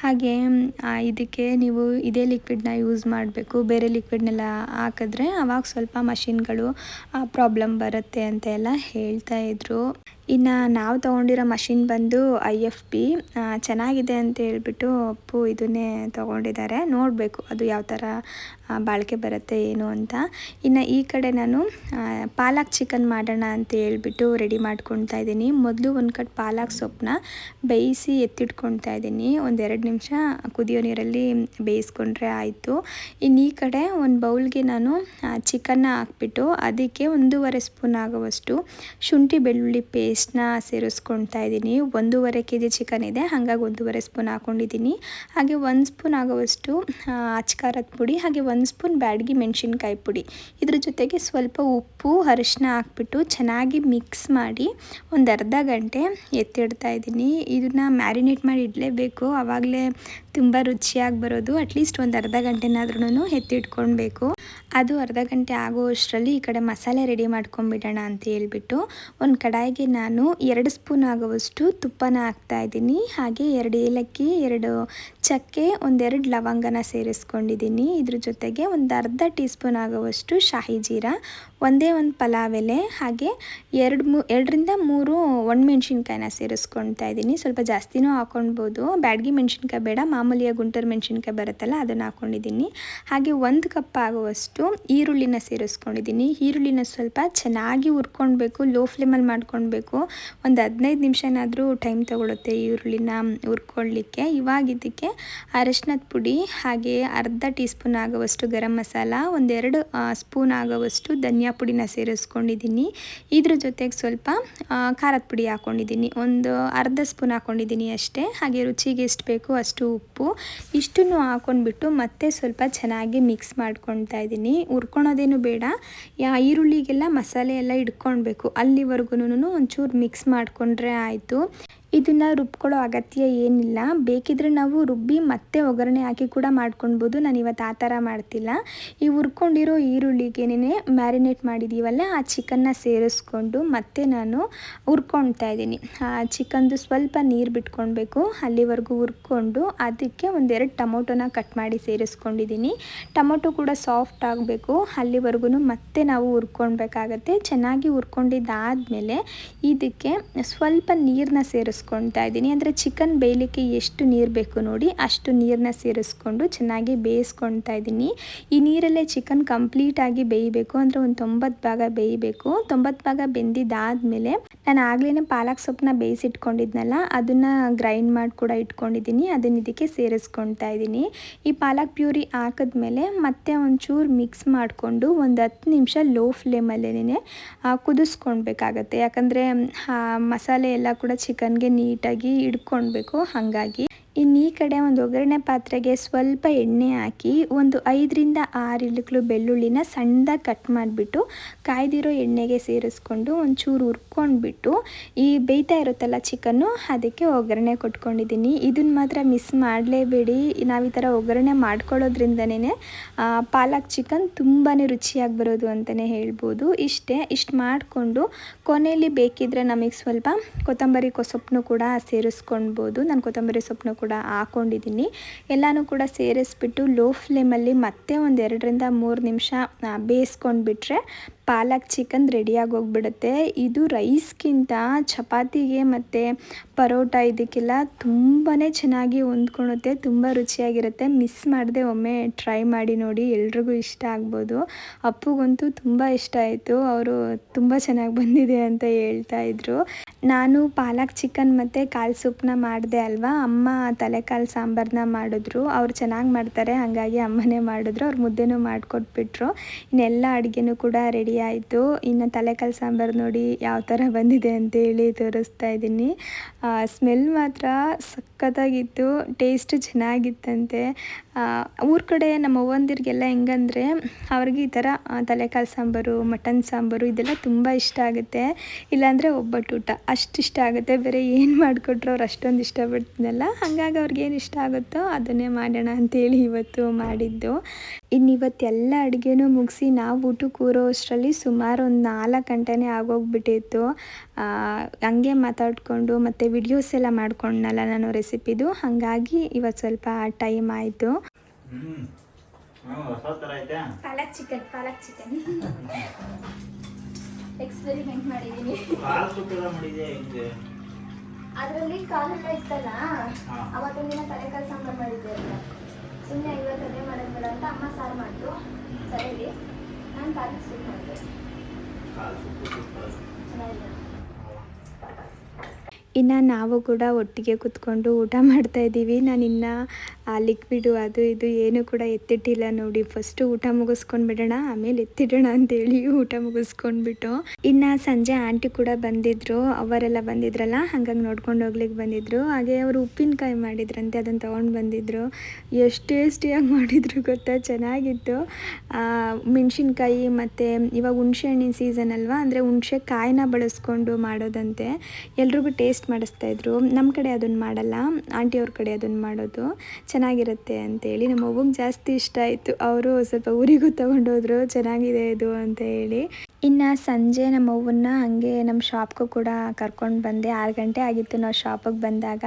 ಹಾಗೆ ಇದಕ್ಕೆ ನೀವು ಇದೇ ಲಿಕ್ವಿಡ್ನ ಯೂಸ್ ಮಾಡಬೇಕು. ಬೇರೆ ಲಿಕ್ವಿಡ್ನೆಲ್ಲ ಹಾಕಿದ್ರೆ ಆವಾಗ ಸ್ವಲ್ಪ ಮಷಿನ್ಗಳು ಪ್ರಾಬ್ಲಮ್ ಬರುತ್ತೆ ಅಂತ ಎಲ್ಲ ಹೇಳ್ತಾ ಇದ್ರು. ಇನ್ನು ನಾವು ತೊಗೊಂಡಿರೋ ಮಷಿನ್ ಬಂದು ಐ ಎಫ್ ಪಿ ಚೆನ್ನಾಗಿದೆ ಅಂತ ಹೇಳ್ಬಿಟ್ಟು ಅಪ್ಪು ಇದನ್ನೇ ತೊಗೊಂಡಿದ್ದಾರೆ. ನೋಡಬೇಕು ಅದು ಯಾವ ಥರ ಬಾಳಿಕೆ ಬರುತ್ತೆ ಏನು ಅಂತ. ಇನ್ನು ಈ ಕಡೆ ನಾನು ಪಾಲಕ್ ಚಿಕನ್ ಮಾಡೋಣ ಅಂತ ಹೇಳ್ಬಿಟ್ಟು ರೆಡಿ ಮಾಡ್ಕೊಳ್ತಾ ಇದ್ದೀನಿ. ಮೊದಲು ಒಂದು ಕಟ್ ಪಾಲಕ್ ಸೊಪ್ಪನ್ನ ಬೇಯಿಸಿ ಎತ್ತಿಟ್ಕೊಳ್ತಾ ಇದ್ದೀನಿ. ಒಂದೆರಡು ನಿಮಿಷ ಕುದಿಯೋ ನೀರಲ್ಲಿ ಬೇಯಿಸ್ಕೊಂಡ್ರೆ ಆಯಿತು. ಇನ್ನು ಈ ಕಡೆ ಒಂದು ಬೌಲ್ಗೆ ನಾನು ಚಿಕನ್ನ ಹಾಕ್ಬಿಟ್ಟು ಅದಕ್ಕೆ ಒಂದೂವರೆ ಸ್ಪೂನ್ ಆಗುವಷ್ಟು ಶುಂಠಿ ಬೆಳ್ಳುಳ್ಳಿ ಪೇಸ್ಟ್ನ ಸೇರಿಸ್ಕೊಳ್ತಾ ಇದ್ದೀನಿ. ಒಂದೂವರೆ ಕೆ ಜಿ ಚಿಕನ್ ಇದೆ. ಹಾಗಾಗಿ ಒಂದೂವರೆ ಸ್ಪೂನ್ ಹಾಕ್ಕೊಂಡಿದ್ದೀನಿ ಹಾಗೆ ಒಂದು ಸ್ಪೂನ್ ಆಗುವಷ್ಟು ಅಚ್ಕಾರದ ಪುಡಿ, ಹಾಗೆ ಒಂದು ಸ್ಪೂನ್ ಬ್ಯಾಡಗಿ ಮೆಣಸಿನ್ಕಾಯಿ ಪುಡಿ. ಇದ್ರ ಜೊತೆಗೆ ಸ್ವಲ್ಪ ಉಪ್ಪು ಅರಿಶಿನ ಹಾಕ್ಬಿಟ್ಟು ಚೆನ್ನಾಗಿ ಮಿಕ್ಸ್ ಮಾಡಿ ಒಂದು ಅರ್ಧ ಗಂಟೆ ಎತ್ತಿಡ್ತಾ ಇದ್ದೀನಿ. ಇದನ್ನು ಮ್ಯಾರಿನೇಟ್ ಮಾಡಿ ಇಡಲೇಬೇಕು. ಆವಾಗಲೇ ತುಂಬ ರುಚಿಯಾಗಿ ಬರೋದು. ಅಟ್ಲೀಸ್ಟ್ ಒಂದು ಅರ್ಧ ಗಂಟೆನಾದ್ರೂ ಎತ್ತಿಟ್ಕೊಳ್ಬೇಕು. ಅದು ಅರ್ಧ ಗಂಟೆ ಆಗೋ ಅಷ್ಟರಲ್ಲಿ ಈ ಕಡೆ ಮಸಾಲೆ ರೆಡಿ ಮಾಡ್ಕೊಂಬಿಡೋಣ ಅಂತ ಹೇಳ್ಬಿಟ್ಟು ಒಂದು ಕಡಾಯಿಗೆ ನಾನು ಎರಡು ಸ್ಪೂನ್ ಆಗುವಷ್ಟು ತುಪ್ಪನ ಹಾಕ್ತಾ ಇದ್ದೀನಿ. ಹಾಗೆ ಎರಡು ಏಲಕ್ಕಿ, ಎರಡು ಚಕ್ಕೆ, ಒಂದೆರಡು ಲವಂಗನ ಸೇರಿಸ್ಕೊಂಡಿದ್ದೀನಿ. ಇದ್ರ ಜೊತೆಗೆ ಒಂದು ಅರ್ಧ ಟೀ ಸ್ಪೂನ್ ಆಗುವಷ್ಟು ಶಾಹಿ ಜೀರಾ ಒಂದೇ ಒಂದು ಪಲಾವ್ ಎಲೆ, ಹಾಗೆ ಎರಡು ಮೂ, ಎರಡರಿಂದ ಮೂರು ಒಣಮೆಣ್ಸಿನ್ಕಾಯಿನ ಸೇರಿಸ್ಕೊಳ್ತಾ ಇದ್ದೀನಿ. ಸ್ವಲ್ಪ ಜಾಸ್ತಿನೂ ಹಾಕ್ಕೊಳ್ಬೋದು ಬ್ಯಾಡ್ಗಿ ಮೆಣಸಿನ್ಕಾಯಿ ಬೇಡ ಮಾಮೂಲಿಯ ಗುಂಟೂರು ಮೆಣಸಿನ್ಕಾಯಿ ಬರುತ್ತಲ್ಲ, ಅದನ್ನು ಹಾಕ್ಕೊಂಡಿದ್ದೀನಿ ಹಾಗೆ ಒಂದು ಕಪ್ ಆಗುವಷ್ಟು ಈರುಳ್ಳಿನ ಸೇರಿಸ್ಕೊಂಡಿದ್ದೀನಿ. ಈರುಳ್ಳಿನ ಸ್ವಲ್ಪ ಚೆನ್ನಾಗಿ ಹುರ್ಕೊಳ್ಬೇಕು ಲೋ ಫ್ಲೇಮಲ್ಲಿ ಮಾಡ್ಕೊಳ್ಬೇಕು ಒಂದು ಹದಿನೈದು ನಿಮಿಷ ಏನಾದರೂ ಟೈಮ್ ತೊಗೊಳುತ್ತೆ ಈರುಳ್ಳಿನ ಹುರ್ಕೊಳ್ಳಿಕ್ಕೆ. ಇವಾಗ ಇದಕ್ಕೆ ಅರಶಿನದ ಪುಡಿ, ಹಾಗೆ ಅರ್ಧ ಟೀ ಸ್ಪೂನ್ ಆಗುವಷ್ಟು ಗರಂ ಮಸಾಲ, ಒಂದೆರಡು ಸ್ಪೂನ್ ಆಗುವಷ್ಟು ಧನಿಯಾ ಪುಡಿನ ಸೇರಿಸ್ಕೊಂಡಿದ್ದೀನಿ. ಇದ್ರ ಜೊತೆಗೆ ಸ್ವಲ್ಪ ಖಾರದ ಪುಡಿ ಹಾಕ್ಕೊಂಡಿದ್ದೀನಿ ಒಂದು ಅರ್ಧ ಸ್ಪೂನ್ ಹಾಕ್ಕೊಂಡಿದ್ದೀನಿ ಅಷ್ಟೇ. ಹಾಗೆ ರುಚಿಗೆ ಎಷ್ಟು ಬೇಕು ಅಷ್ಟು ಉಪ್ಪು. ಇಷ್ಟನ್ನು ಹಾಕ್ಕೊಂಡ್ಬಿಟ್ಟು ಮತ್ತೆ ಸ್ವಲ್ಪ ಚೆನ್ನಾಗಿ ಮಿಕ್ಸ್ ಮಾಡ್ಕೊಳ್ತಾ ಇದ್ದೀನಿ. ಹುರ್ಕೊಳೋದೇನು ಬೇಡ. ಯಾ ಈರುಳ್ಳಿಗೆಲ್ಲ ಮಸಾಲೆ ಎಲ್ಲ ಇಟ್ಕೊಳ್ಬೇಕು. ಅಲ್ಲಿವರೆಗೂ ಒಂಚೂರು ಮಿಕ್ಸ್ ಮಾಡಿಕೊಂಡ್ರೆ ಆಯಿತು. ಇದನ್ನು ರುಬ್ಕೊಳ್ಳೋ ಅಗತ್ಯ ಏನಿಲ್ಲ. ಬೇಕಿದ್ರೆ ನಾವು ರುಬ್ಬಿ ಮತ್ತೆ ಒಗ್ಗರಣೆ ಹಾಕಿ ಕೂಡ ಮಾಡ್ಕೊಳ್ಬೋದು ನಾನು ಇವತ್ತು ಆ ಥರ ಮಾಡ್ತಿಲ್ಲ. ಈ ಹುರ್ಕೊಂಡಿರೋ ಈರುಳ್ಳಿಗೆನೇ ಮ್ಯಾರಿನೇಟ್ ಮಾಡಿದ್ದೀವಲ್ಲ ಆ ಚಿಕನ್ನ ಸೇರಿಸ್ಕೊಂಡು ಮತ್ತೆ ನಾನು ಹುರ್ಕೊಳ್ತಾ ಇದ್ದೀನಿ. ಆ ಚಿಕನ್ದು ಸ್ವಲ್ಪ ನೀರು ಬಿಟ್ಕೊಳ್ಬೇಕು ಅಲ್ಲಿವರೆಗೂ ಹುರ್ಕೊಂಡು ಅದಕ್ಕೆ ಒಂದೆರಡು ಟೊಮೊಟೊನ ಕಟ್ ಮಾಡಿ ಸೇರಿಸ್ಕೊಂಡಿದ್ದೀನಿ. ಟೊಮೊಟೊ ಕೂಡ ಸಾಫ್ಟ್ ಆಗಬೇಕು. ಅಲ್ಲಿವರೆಗೂ ಮತ್ತೆ ನಾವು ಹುರ್ಕೊಳ್ಬೇಕಾಗತ್ತೆ ಚೆನ್ನಾಗಿ ಹುರ್ಕೊಂಡಿದ್ದಾದಮೇಲೆ ಇದಕ್ಕೆ ಸ್ವಲ್ಪ ನೀರನ್ನ ಸೇರಿಸ್ಕೊಳ್ತಾ ಇದ್ದೀನಿ. ಅಂದರೆ ಚಿಕನ್ ಬೇಯಲಿಕ್ಕೆ ಎಷ್ಟು ನೀರು ಬೇಕು ನೋಡಿ ಅಷ್ಟು ನೀರನ್ನ ಸೇರಿಸ್ಕೊಂಡು ಚೆನ್ನಾಗಿ ಬೇಯಿಸ್ಕೊಳ್ತಾ ಇದ್ದೀನಿ. ಈ ನೀರಲ್ಲೇ ಚಿಕನ್ ಕಂಪ್ಲೀಟಾಗಿ ಬೇಯಬೇಕು. ಅಂದರೆ ಒಂದು ತೊಂಬತ್ತು ಭಾಗ ಬೇಯಬೇಕು. ತೊಂಬತ್ತು ಭಾಗ ಬೆಂದಿದ್ದಾದಮೇಲೆ ನಾನು ಆಗಲೇ ಪಾಲಕ್ ಸೊಪ್ಪನ್ನ ಬೇಯಿಸಿಟ್ಕೊಂಡಿದ್ನಲ್ಲ, ಅದನ್ನು ಗ್ರೈಂಡ್ ಮಾಡಿ ಕೂಡ ಇಟ್ಕೊಂಡಿದ್ದೀನಿ, ಅದನ್ನು ಇದಕ್ಕೆ ಸೇರಿಸ್ಕೊಳ್ತಾ ಇದ್ದೀನಿ. ಈ ಪಾಲಕ್ ಪ್ಯೂರಿ ಹಾಕಿದ್ಮೇಲೆ ಮತ್ತೆ ಒಂಚೂರು ಮಿಕ್ಸ್ ಮಾಡಿಕೊಂಡು ಒಂದು ಹತ್ತು ನಿಮಿಷ ಲೋ ಫ್ಲೇಮಲ್ಲೇ ಕುದಿಸ್ಕೊಳ್ಬೇಕಾಗತ್ತೆ. ಯಾಕಂದರೆ ಮಸಾಲೆ ಎಲ್ಲ ಕೂಡ ಚಿಕನ್ಗೆ ನೀಟಾಗಿ ಹಿಡ್ಕೊಳ್ಬೇಕು ಹಾಗಾಗಿ. ಇನ್ನು ಈ ಕಡೆ ಒಂದು ಒಗ್ಗರಣೆ ಪಾತ್ರೆಗೆ ಸ್ವಲ್ಪ ಎಣ್ಣೆ ಹಾಕಿ ಒಂದು ಐದರಿಂದ ಆರು ಇಳುಕಲು ಬೆಳ್ಳುಳ್ಳಿನ ಸಣ್ಣದಾಗಿ ಕಟ್ ಮಾಡಿಬಿಟ್ಟು ಕಾಯ್ದಿರೋ ಎಣ್ಣೆಗೆ ಸೇರಿಸ್ಕೊಂಡು ಒಂಚೂರು ಹುರ್ಕೊಂಡ್ಬಿಟ್ಟು ಈ ಬೇಯ್ತಾ ಇರುತ್ತಲ್ಲ ಚಿಕನ್ನು ಅದಕ್ಕೆ ಒಗ್ಗರಣೆ ಕೊಟ್ಕೊಂಡಿದ್ದೀನಿ. ಇದನ್ನು ಮಾತ್ರ ಮಿಸ್ ಮಾಡಲೇಬೇಡಿ. ನಾವು ಈ ಥರ ಒಗ್ಗರಣೆ ಮಾಡ್ಕೊಳ್ಳೋದ್ರಿಂದನೇ ಪಾಲಕ್ ಚಿಕನ್ ತುಂಬಾ ರುಚಿಯಾಗಿ ಬರೋದು ಅಂತಲೇ ಹೇಳ್ಬೋದು. ಇಷ್ಟೇ, ಇಷ್ಟು ಮಾಡಿಕೊಂಡು ಕೊನೆಯಲ್ಲಿ ಬೇಕಿದ್ದರೆ ನಮಗೆ ಸ್ವಲ್ಪ ಕೊತ್ತಂಬರಿ ಸೊಪ್ಪನ್ನು ಕೂಡ ಸೇರಿಸ್ಕೊಳ್ಬೋದು ನಾನು ಕೊತ್ತಂಬರಿ ಸೊಪ್ಪನ್ನು ಕೂಡ ಹಾಕ್ಕೊಂಡಿದ್ದೀನಿ ಎಲ್ಲನೂ ಕೂಡ ಸೇರಿಸ್ಬಿಟ್ಟು ಲೋ ಫ್ಲೇಮಲ್ಲಿ ಮತ್ತೆ ಒಂದು ಎರಡರಿಂದ ಮೂರು ನಿಮಿಷ ಬೇಯಿಸ್ಕೊಂಡ್ಬಿಟ್ರೆ ಪಾಲಕ್ ಚಿಕನ್ ರೆಡಿಯಾಗಿ ಹೋಗ್ಬಿಡುತ್ತೆ. ಇದು ರೈಸ್ಗಿಂತ ಚಪಾತಿಗೆ ಮತ್ತು ಪರೋಟ ಇದಕ್ಕೆಲ್ಲ ತುಂಬಾ ಚೆನ್ನಾಗಿ ಹೊಂದ್ಕೊಳುತ್ತೆ, ತುಂಬ ರುಚಿಯಾಗಿರುತ್ತೆ. ಮಿಸ್ ಮಾಡದೆ ಒಮ್ಮೆ ಟ್ರೈ ಮಾಡಿ ನೋಡಿ, ಎಲ್ರಿಗೂ ಇಷ್ಟ ಆಗ್ಬೋದು. ಅಪ್ಪುಗಂತೂ ತುಂಬ ಇಷ್ಟ ಆಯಿತು, ಅವರು ತುಂಬ ಚೆನ್ನಾಗಿ ಬಂದಿದೆ ಅಂತ ಹೇಳ್ತಾ ಇದ್ರು. ನಾನು ಪಾಲಕ್ ಚಿಕನ್ ಮತ್ತು ಕಾಲು ಸೂಪ್ನ ಮಾಡಿದೆ ಅಲ್ವಾ? ಅಮ್ಮ ತಲೆಕಾಲು ಸಾಂಬಾರನ್ನ ಮಾಡಿದ್ರು, ಅವ್ರು ಚೆನ್ನಾಗಿ ಮಾಡ್ತಾರೆ, ಹಾಗಾಗಿ ಅಮ್ಮನೇ ಮಾಡಿದ್ರು, ಅವ್ರು ಮುದ್ದೆನೂ ಮಾಡಿಕೊಟ್ಬಿಟ್ರು. ಇನ್ನೆಲ್ಲ ಅಡುಗೆನೂ ಕೂಡ ರೆಡಿ ಆಯಿತು. ಇನ್ನು ತಲೆಕಾಲು ಸಾಂಬಾರು ನೋಡಿ ಯಾವ ಥರ ಬಂದಿದೆ ಅಂತೇಳಿ ತೋರಿಸ್ತಾ ಇದ್ದೀನಿ. ಸ್ಮೆಲ್ ಮಾತ್ರ ಸಕ್ ಸಖತ್ತಾಗಿತ್ತು ಟೇಸ್ಟ್ ಚೆನ್ನಾಗಿತ್ತಂತೆ. ಊರ ಕಡೆ ನಮ್ಮ ಅವ್ವಂದಿರಿಗೆಲ್ಲ ಹೆಂಗಂದರೆ ಅವ್ರಿಗೆ ಈ ಥರ ತಲೆಕಾಲು ಸಾಂಬಾರು, ಮಟನ್ ಸಾಂಬಾರು ಇದೆಲ್ಲ ತುಂಬ ಇಷ್ಟ ಆಗುತ್ತೆ. ಇಲ್ಲಾಂದರೆ ಒಬ್ಬಟ್ಟು ಊಟ, ಅಷ್ಟು ಇಷ್ಟ ಆಗುತ್ತೆ. ಬೇರೆ ಏನು ಮಾಡಿಕೊಟ್ರು ಅವ್ರು ಅಷ್ಟೊಂದು ಇಷ್ಟಪಡ್ತಿದ್ದಲ್ಲ ಹಾಗಾಗಿ ಅವ್ರಿಗೆ ಏನು ಇಷ್ಟ ಆಗುತ್ತೋ ಅದನ್ನೇ ಮಾಡೋಣ ಅಂತೇಳಿ ಇವತ್ತು ಮಾಡಿದ್ದು. ಇನ್ನು ಇವತ್ತೆಲ್ಲ ಅಡುಗೆನೂ ಮುಗಿಸಿ ನಾವು ಊಟಕ್ಕೆ ಕೂರೋ ಅಷ್ಟರಲ್ಲಿ ಸುಮಾರು ಒಂದು ನಾಲ್ಕು ಗಂಟೆನೇ ಆಗೋಗ್ಬಿಟ್ಟಿತ್ತು. ಹಂಗೆ ಮಾತಾಡಿಕೊಂಡು ಮತ್ತು ವಿಡಿಯೋಸ್ ಎಲ್ಲ ಮಾಡ್ಕೊಂಡನಲ್ಲ ನಾನು ರೆಸಿಪಿದು ಹಾಗಾಗಿ ಇವತ್ತು ಸ್ವಲ್ಪ ಟೈಮ್ ಆಯಿತು. Palak chicken palak chicken experiment ಮಾಡಿದ್ದೀನಿ ಕಾಲು ಸುತ್ತದ ಮಾಡಿದೆ ಅದರಲ್ಲಿ ಕಾಲೆಲ್ಲ ಇತ್ತಲ್ಲ ಅವತ್ತೊಂದಿನ ಅವತ್ತೊಂದು ದಿನ ತಲೆಕಾಲು ಸಾಂಬಾರು ಮಾಡಿದ್ದೆ ಸುಮ್ಮನೆ ಇವತ್ತು ಅದೇ ಮಾಡೋದು ಬೇಡ ಅಂತ ಅಮ್ಮ ಸಾರು ಮಾಡಿದ್ರು ತಲೆಯಲ್ಲಿ. ನಾನು ಕಾಲು ಸೂಪ್ ಮಾಡಿದೆ. ಕಾಲು ಚೆನ್ನಾಗಿದೆ. ಇನ್ನು ನಾವು ಕೂಡ ಒಟ್ಟಿಗೆ ಕುತ್ಕೊಂಡು ಊಟ ಮಾಡ್ತಾ ಇದ್ದೀವಿ. ನಾನು ಇನ್ನು ಲಿಕ್ವಿಡು ಅದು ಇದು ಏನು ಕೂಡ ಎತ್ತಿಟ್ಟಿಲ್ಲ ನೋಡಿ. ಫಸ್ಟು ಊಟ ಮುಗಿಸ್ಕೊಂಡು ಬಿಡೋಣ ಆಮೇಲೆ ಎತ್ತಿಡೋಣ ಅಂತೇಳಿ ಊಟ ಮುಗಿಸ್ಕೊಂಡ್ಬಿಟ್ಟು. ಇನ್ನು ಸಂಜೆ ಆಂಟಿ ಕೂಡ ಬಂದಿದ್ರು ಅವರೆಲ್ಲ ಬಂದಿದ್ರಲ್ಲ ಹಂಗಾಗಿ ನೋಡ್ಕೊಂಡು ಹೋಗ್ಲಿಕ್ಕೆ ಬಂದಿದ್ರು. ಹಾಗೆ ಅವರು ಉಪ್ಪಿನಕಾಯಿ ಮಾಡಿದ್ರಂತೆ ಅದನ್ನು ತೊಗೊಂಡು ಬಂದಿದ್ರು. ಎಷ್ಟು ಟೇಸ್ಟಿಯಾಗಿ ಮಾಡಿದ್ರು ಗೊತ್ತಾ? ಚೆನ್ನಾಗಿತ್ತು. ಆ, ಮೆಣಸಿನ್ಕಾಯಿ ಮತ್ತು ಇವಾಗ ಹುಣಸೆ ಹಣ್ಣಿನ ಸೀಸನ್ ಅಲ್ವಾ? ಅಂದರೆ ಹುಣಸೆ ಕಾಯಿನ ಬಳಸ್ಕೊಂಡು ಮಾಡೋದಂತೆ. ಎಲ್ರಿಗೂ ಟೇಸ್ಟ್ ಮಾಡಿಸ್ತಾ ಇದ್ರು. ನಮ್ಮ ಕಡೆ ಅದನ್ನು ಮಾಡಲ್ಲ. ಆಂಟಿ ಅವ್ರ ಕಡೆ ಅದನ್ನು ಮಾಡೋದು. ಚೆನ್ನಾಗಿರುತ್ತೆ ಅಂತೇಳಿ ನಮ್ಮ ಮಗುಗೆ ಜಾಸ್ತಿ ಇಷ್ಟ ಆಯಿತು. ಅವರು ಸ್ವಲ್ಪ ಊರಿಗೂ ತೊಗೊಂಡೋದ್ರು ಚೆನ್ನಾಗಿದೆ ಇದು ಅಂತ ಹೇಳಿ. ಇನ್ನು ಸಂಜೆ ನಮ್ಮ ಅವ್ವನ್ನ ಹಾಗೆ ನಮ್ಮ ಶಾಪ್ಗೂ ಕೂಡ ಕರ್ಕೊಂಡು ಬಂದೆ. ಆರು ಗಂಟೆ ಆಗಿತ್ತು ನಾವು ಶಾಪಿಗೆ ಬಂದಾಗ.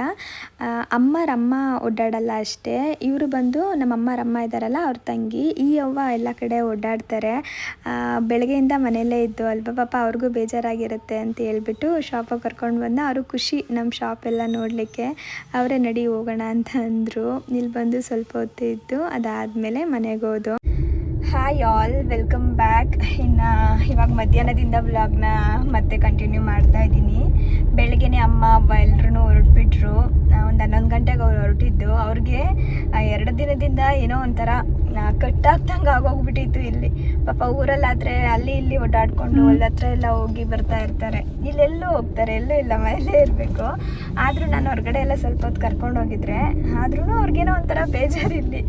ಅಮ್ಮ ಅಮ್ಮರಮ್ಮ ಓಡಾಡಲ್ಲ ಅಷ್ಟೇ. ಇವರು ಬಂದು ನಮ್ಮ ಅಮ್ಮರಮ್ಮ ಇದ್ದಾರಲ್ಲ ಅವ್ರ ತಂಗಿ, ಈ ಅವ್ವ ಎಲ್ಲ ಕಡೆ ಓಡಾಡ್ತಾರೆ. ಬೆಳಗ್ಗೆಯಿಂದ ಮನೆಯಲ್ಲೇ ಇದ್ದು ಅಲ್ವಾ, ಪಾಪ ಅವ್ರಿಗೂ ಬೇಜಾರಾಗಿರುತ್ತೆ ಅಂತ ಹೇಳ್ಬಿಟ್ಟು ಶಾಪಿಗೆ ಕರ್ಕೊಂಡು ಬಂದ. ಅವರು ಖುಷಿ ನಮ್ಮ ಶಾಪ್ ಎಲ್ಲ ನೋಡಲಿಕ್ಕೆ, ಅವರೇ ನಡಿ ಹೋಗೋಣ ಅಂತ ಅಂದರು. ಇಲ್ಲಿ ಬಂದು ಸ್ವಲ್ಪ ಹೊತ್ತಿತ್ತು ಇದ್ದು ಅದಾದಮೇಲೆ ಮನೆಗೆ ಹೋದು ಹಾಯ್ ಆಲ್ ವೆಲ್ಕಮ್ ಬ್ಯಾಕ್ ಇನ್ನು ಇವಾಗ ಮಧ್ಯಾಹ್ನದಿಂದ ವ್ಲಾಗ್ನ ಮತ್ತೆ ಕಂಟಿನ್ಯೂ ಮಾಡ್ತಾ ಇದ್ದೀನಿ. ಬೆಳಗ್ಗೆನೆ ಅಮ್ಮ ಅಬ್ಬ ಎಲ್ಲರೂ ಹೊರಟ್ಬಿಟ್ರು. ಒಂದು ಹನ್ನೊಂದು ಗಂಟೆಗೆ ಅವ್ರು ಹೊರಟಿದ್ದು. ಅವ್ರಿಗೆ ಎರಡು ದಿನದಿಂದ ಏನೋ ಒಂಥರ ಕಟ್ಟಾಗ್ದಂಗೆ ಆಗೋಗ್ಬಿಟ್ಟಿತ್ತು ಇಲ್ಲಿ. ಪಾಪ ಊರಲ್ಲಾದರೆ ಅಲ್ಲಿ ಇಲ್ಲಿ ಓಡಾಡಿಕೊಂಡು ಅಲ್ಲಿ ಹತ್ರ ಎಲ್ಲ ಹೋಗಿ ಬರ್ತಾ ಇರ್ತಾರೆ. ಇಲ್ಲೆಲ್ಲೂ ಹೋಗ್ತಾರೆ ಎಲ್ಲೂ ಇಲ್ಲ ಮನೇಲೇ ಇರಬೇಕು. ಆದರೂ ನಾನು ಹೊರಗಡೆ ಎಲ್ಲ ಸ್ವಲ್ಪ ಹೊತ್ತು ಕರ್ಕೊಂಡು ಹೋಗಿದ್ರೆ ಆದ್ರೂ ಅವ್ರಿಗೇನೋ ಒಂಥರ ಬೇಜಾರಿಲ್ಲಿ.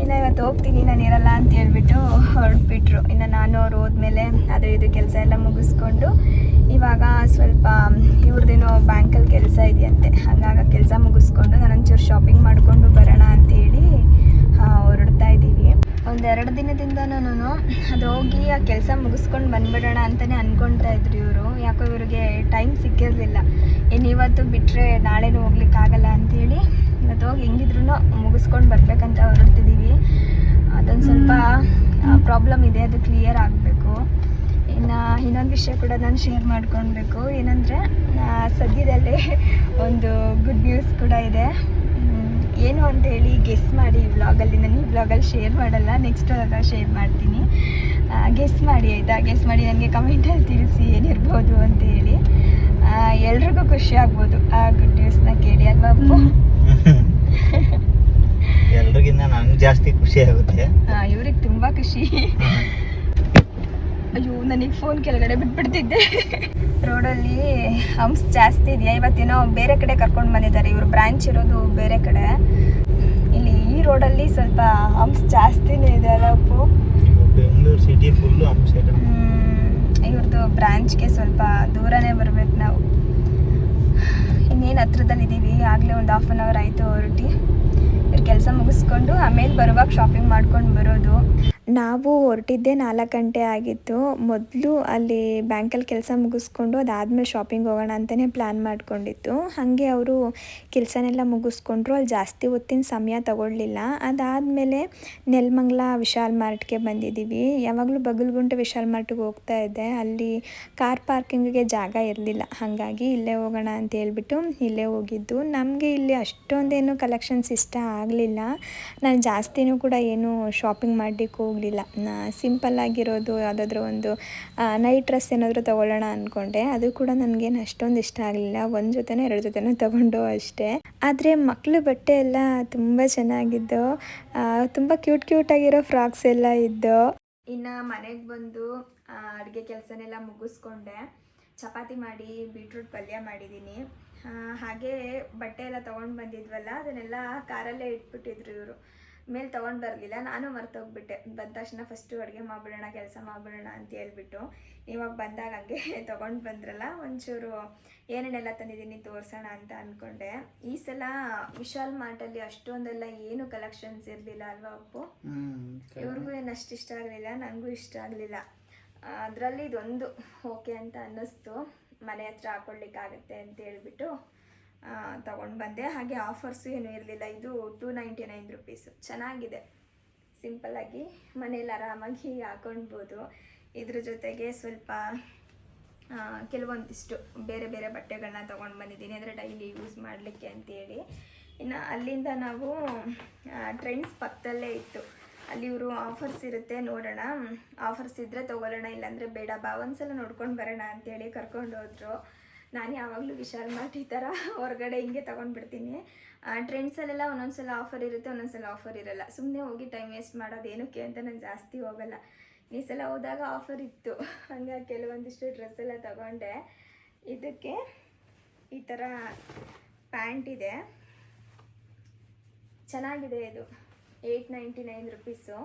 ಇನ್ನು ಇವತ್ತು ಹೋಗ್ತೀನಿ ನಾನು ಇರಲ್ಲ ಅಂತ ಹೇಳ್ಬಿಟ್ಟು ಹೊರಟ್ಬಿಟ್ರು. ಇನ್ನು ನಾನು ಅವ್ರು ಹೋದ್ಮೇಲೆ ಅದು ಇದು ಕೆಲಸ ಎಲ್ಲ ಮುಗಿಸ್ಕೊಂಡು ಇವಾಗ ಸ್ವಲ್ಪ ಇವ್ರದ್ದೇನೋ ಬ್ಯಾಂಕಲ್ಲಿ ಕೆಲಸ ಇದೆಯಂತೆ. ಹಾಗಾಗಿ ಕೆಲಸ ಮುಗಿಸ್ಕೊಂಡು ನಾನು ಒಂಚೂರು ಶಾಪಿಂಗ್ ಮಾಡಿಕೊಂಡು ಬರೋಣ ಅಂತೇಳಿ ಹೊರಡ್ತಾ ಇದ್ದೀವಿ. ಒಂದೆರಡು ದಿನದಿಂದ ನಾನು ಅದು ಹೋಗಿ ಆ ಕೆಲಸ ಮುಗಿಸ್ಕೊಂಡು ಬಂದ್ಬಿಡೋಣ ಅಂತಲೇ ಅಂದ್ಕೊಳ್ತಾ ಇದ್ರು ಇವರು. ಯಾಕೋ ಇವ್ರಿಗೆ ಟೈಮ್ ಸಿಕ್ಕಿರಲಿಲ್ಲ. ಇನ್ನು ಇವತ್ತು ಬಿಟ್ಟರೆ ನಾಳೆನೂ ಹೋಗ್ಲಿಕ್ಕಾಗಲ್ಲ ಅಂತೇಳಿ ಇವತ್ತು ಹೋಗಿ ಹೆಂಗಿದ್ರು ಮುಗಿಸ್ಕೊಂಡು ಬರ್ಬೇಕಂತ ಹೊರಡ್ತಿದ್ದೀವಿ ಅದೊಂದು ಸ್ವಲ್ಪ ಪ್ರಾಬ್ಲಮ್ ಇದೆ ಅದು ಕ್ಲಿಯರ್ ಆಗಬೇಕು. ಇನ್ನು ಇನ್ನೊಂದು ವಿಷಯ ಕೂಡ ನಾನು ಶೇರ್ ಮಾಡ್ಕೊಳ್ಬೇಕು. ಏನಂದರೆ ಸದ್ಯದಲ್ಲೇ ಒಂದು ಗುಡ್ ನ್ಯೂಸ್ ಕೂಡ ಇದೆ. ಏನು ಅಂತ ಹೇಳಿ ಗೆಸ್ ಮಾಡಿ ಈ ವ್ಲಾಗಲ್ಲಿ ನಾನು ಈ ವ್ಲಾಗಲ್ಲಿ ಶೇರ್ ಮಾಡಲ್ಲ ನೆಕ್ಸ್ಟ್ ಶೇರ್ ಮಾಡ್ತೀನಿ. ಗೆಸ್ ಮಾಡಿ ಆಯಿತಾ? ಗೆಸ್ ಮಾಡಿ ನನಗೆ ಕಮೆಂಟಲ್ಲಿ ತಿಳಿಸಿ ಏನಿರ್ಬೋದು ಅಂತ ಹೇಳಿ ಎಲ್ರಿಗೂ ಖುಷಿ ಆಗ್ಬೋದು. ಆ ಗುಡ್ ನ್ಯೂಸ್ನ ಕೇಳಿ ಅಲ್ವಾ ಎಲ್ರಿಗಿಂತ ನನಗೆ ಜಾಸ್ತಿ ಖುಷಿ ಆಗುತ್ತೆ. ಇವ್ರಿಗೆ ತುಂಬ ಖುಷಿ. ಅಯ್ಯೋ ನನಗೆ ಫೋನ್ ಕೆಳಗಡೆ ಬಿಟ್ಬಿಡ್ತಿದ್ದೆ. ರೋಡಲ್ಲಿ ಹಂಪ್ಸ್ ಜಾಸ್ತಿ ಇದೆಯಾ? ಇವತ್ತೇನೋ ಬೇರೆ ಕಡೆ ಕರ್ಕೊಂಡು ಬಂದಿದ್ದಾರೆ. ಇವರು ಬ್ರ್ಯಾಂಚ್ ಇರೋದು ಬೇರೆ ಕಡೆ. ಇಲ್ಲಿ ಈ ರೋಡಲ್ಲಿ ಸ್ವಲ್ಪ ಹಂಪ್ಸ್ ಜಾಸ್ತಿನೇ ಇದೆ ಅಲ್ಲ ಉಪ್ಪು ಬೆಂಗಳೂರು ಸಿಟಿ ಫುಲ್ಲು ಅಂಶ ಇವ್ರದ್ದು ಬ್ರ್ಯಾಂಚ್ಗೆ ಸ್ವಲ್ಪ ದೂರನೇ ಬರಬೇಕು ನಾವು. ಇನ್ನೇನು ಹತ್ರದಲ್ಲಿದ್ದೀವಿ ಆಗಲೇ ಒಂದು ಹಾಫ್ ಆನ್ ಅವರ್ ಆಯಿತು ಹೊರಟಿ. ಇವ್ರ ಕೆಲಸ ಮುಗಿಸ್ಕೊಂಡು ಆಮೇಲೆ ಬರುವಾಗ ಶಾಪಿಂಗ್ ಮಾಡ್ಕೊಂಡು ಬರೋದು. ನಾವು ಹೊರಟಿದ್ದೆ ನಾಲ್ಕು ಗಂಟೆ ಆಗಿತ್ತು. ಮೊದಲು ಅಲ್ಲಿ ಬ್ಯಾಂಕಲ್ಲಿ ಕೆಲಸ ಮುಗಿಸ್ಕೊಂಡು ಅದಾದಮೇಲೆ ಶಾಪಿಂಗ್ ಹೋಗೋಣ ಅಂತಲೇ ಪ್ಲ್ಯಾನ್ ಮಾಡ್ಕೊಂಡಿತ್ತು ಹಾಗೆ ಅವರು ಕೆಲಸನೆಲ್ಲ ಮುಗಿಸ್ಕೊಂಡ್ರು. ಅಲ್ಲಿ ಜಾಸ್ತಿ ಹೊತ್ತಿನ ಸಮಯ ತಗೊಳ್ಳಿಲ್ಲ. ಅದಾದಮೇಲೆ ನೆಲಮಂಗ್ಲ ವಿಶಾಲ್ ಮಾರ್ಟ್ಗೆ ಬಂದಿದ್ದೀವಿ. ಯಾವಾಗಲೂ ಬಗಲ್ಗುಂಟೆ ವಿಶಾಲ್ ಮಾರ್ಟ್ಗೆ ಹೋಗ್ತಾ ಇದ್ದೆ. ಅಲ್ಲಿ ಕಾರ್ ಪಾರ್ಕಿಂಗಿಗೆ ಜಾಗ ಇರಲಿಲ್ಲ. ಹಾಗಾಗಿ ಇಲ್ಲೇ ಹೋಗೋಣ ಅಂತ ಹೇಳ್ಬಿಟ್ಟು ಇಲ್ಲೇ ಹೋಗಿದ್ದು. ನಮಗೆ ಇಲ್ಲಿ ಅಷ್ಟೊಂದೇನು ಕಲೆಕ್ಷನ್ಸ್ ಇಷ್ಟ ಆಗಲಿಲ್ಲ. ನಾನು ಜಾಸ್ತಿನೂ ಕೂಡ ಏನು ಶಾಪಿಂಗ್ ಮಾಡಲಿಕ್ಕೆ ಹೋಗಲಿಲ್ಲ. ಸಿಂಪಲ್ ಆಗಿರೋದು ಯಾವುದಾದ್ರೂ ಒಂದು ನೈಟ್ ಡ್ರೆಸ್ ಏನಾದರೂ ತೊಗೊಳ್ಳೋಣ ಅಂದ್ಕೊಂಡೆ ಅದು ಕೂಡ ನನಗೇನು ಅಷ್ಟೊಂದು ಇಷ್ಟ ಆಗಲಿಲ್ಲ. ಒಂದು ಜೊತೆನೇ ಎರಡು ಜೊತೆನೋ ತೊಗೊಂಡು ಅಷ್ಟೇ. ಆದರೆ ಮಕ್ಕಳು ಬಟ್ಟೆ ಎಲ್ಲ ತುಂಬ ಚೆನ್ನಾಗಿದ್ದು ತುಂಬ ಕ್ಯೂಟ್ ಕ್ಯೂಟಾಗಿರೋ ಫ್ರಾಕ್ಸ್ ಎಲ್ಲ ಇದ್ದು, ಇನ್ನು ಮನೆಗೆ ಬಂದು ಅಡುಗೆ ಕೆಲಸನೆಲ್ಲ ಮುಗಿಸ್ಕೊಂಡೆ. ಚಪಾತಿ ಮಾಡಿ ಬೀಟ್ರೂಟ್ ಪಲ್ಯ ಮಾಡಿದ್ದೀನಿ ಹಾಗೆ ಬಟ್ಟೆ ಎಲ್ಲ ತೊಗೊಂಡು ಬಂದಿದ್ವಲ್ಲ, ಅದನ್ನೆಲ್ಲ ಕಾರಲ್ಲೇ ಇಟ್ಬಿಟ್ಟಿದ್ರು ಇವರು. ಮೇಲೆ ತೊಗೊಂಡು ಬರಲಿಲ್ಲ ನಾನು ಮರ್ತೋಗ್ಬಿಟ್ಟೆ. ಬಂದ ತಕ್ಷಣ ಫಸ್ಟು ಅಡುಗೆ ಮಾಡ್ಬಿಡೋಣ ಕೆಲಸ ಮಾಡ್ಬಿಡೋಣ ಅಂತ ಹೇಳ್ಬಿಟ್ಟು ಇವಾಗ ಬಂದಾಗ ಹಂಗೆ ತೊಗೊಂಡು ಬಂದ್ರಲ್ಲ ಒಂಚೂರು ಏನೇನೆಲ್ಲ ತಂದಿದ್ದೀನಿ ತೋರಿಸೋಣ ಅಂತ ಅಂದ್ಕೊಂಡೆ ಈ ಸಲ ವಿಶಾಲ್ ಮಾರ್ಟಲ್ಲಿ ಅಷ್ಟೊಂದೆಲ್ಲ ಏನು ಕಲೆಕ್ಷನ್ಸ್ ಇರಲಿಲ್ಲ ಅಲ್ವಾ ಅಪ್ಪು? ಇವ್ರಿಗೂ ಏನು ಅಷ್ಟು ಇಷ್ಟ ಆಗಲಿಲ್ಲ ನನಗೂ ಇಷ್ಟ ಆಗಲಿಲ್ಲ. ಅದರಲ್ಲಿ ಇದೊಂದು ಓಕೆ ಅಂತ ಅನ್ನಿಸ್ತು. ಮನೆ ಹತ್ರ ಹಾಕೊಳ್ಳಿಕ್ಕಾಗತ್ತೆ ಅಂತ ಹೇಳ್ಬಿಟ್ಟು ತೊಗೊಂಡು ಬಂದೆ. ಹಾಗೆ ಆಫರ್ಸು ಏನೂ ಇರಲಿಲ್ಲ. ಇದು ಟೂ ನೈಂಟಿ ನೈನ್ ರುಪೀಸು ಚೆನ್ನಾಗಿದೆ ಸಿಂಪಲ್ಲಾಗಿ ಮನೇಲಿ ಆರಾಮಾಗಿ ಹಾಕೊಳ್ಬೋದು. ಇದ್ರ ಜೊತೆಗೆ ಸ್ವಲ್ಪ ಕೆಲವೊಂದಿಷ್ಟು ಬೇರೆ ಬೇರೆ ಬಟ್ಟೆಗಳನ್ನ ತೊಗೊಂಡು ಬಂದಿದ್ದೀನಿ. ಅಂದರೆ ಡೈಲಿ ಯೂಸ್ ಮಾಡಲಿಕ್ಕೆ ಅಂತೇಳಿ. ಇನ್ನು ಅಲ್ಲಿಂದ ನಾವು ಟ್ರೆಂಡ್ಸ್ ಪಕ್ಕದಲ್ಲೇ ಇತ್ತು. ಅಲ್ಲಿ ಇವರು ಆಫರ್ಸ್ ಇರುತ್ತೆ, ನೋಡೋಣ. ಆಫರ್ಸ್ ಇದ್ದರೆ ತೊಗೊಳ್ಳೋಣ, ಇಲ್ಲಾಂದರೆ ಬೇಡ. ಬಾ, ಒಂದ್ಸಲ ನೋಡ್ಕೊಂಡು ಬರೋಣ ಅಂತೇಳಿ ಕರ್ಕೊಂಡು ಹೋದ್ರು ನಾನು ಯಾವಾಗಲೂ ವಿಶಾಲ್ ಮಾರ್ಟ್ ಈ ಥರ ಹೊರಗಡೆ ಹಿಂಗೆ ತೊಗೊಂಡ್ಬಿಡ್ತೀನಿ. ಟ್ರೆಂಡ್ಸಲ್ಲೆಲ್ಲ ಒಂದೊಂದ್ಸಲ ಆಫರ್ ಇರುತ್ತೆ, ಒಂದೊಂದ್ಸಲ ಆಫರ್ ಇರಲ್ಲ. ಸುಮ್ಮನೆ ಹೋಗಿ ಟೈಮ್ ವೇಸ್ಟ್ ಮಾಡೋದು ಏನಕ್ಕೆ ಅಂತ ನಾನು ಜಾಸ್ತಿ ಹೋಗಲ್ಲ. ಈ ಸಲ ಹೋದಾಗ ಆಫರ್ ಇತ್ತು. ಹಂಗಾಗಿ ಕೆಲವೊಂದಿಷ್ಟು ಡ್ರೆಸ್ ಎಲ್ಲ ತಗೊಂಡೆ. ಇದಕ್ಕೆ ಈ ಥರ ಪ್ಯಾಂಟ್ ಇದೆ. ಚೆನ್ನಾಗಿದೆ ಇದು. ಏಯ್ಟ್ ನೈಂಟಿ ನೈನ್ ರುಪೀಸು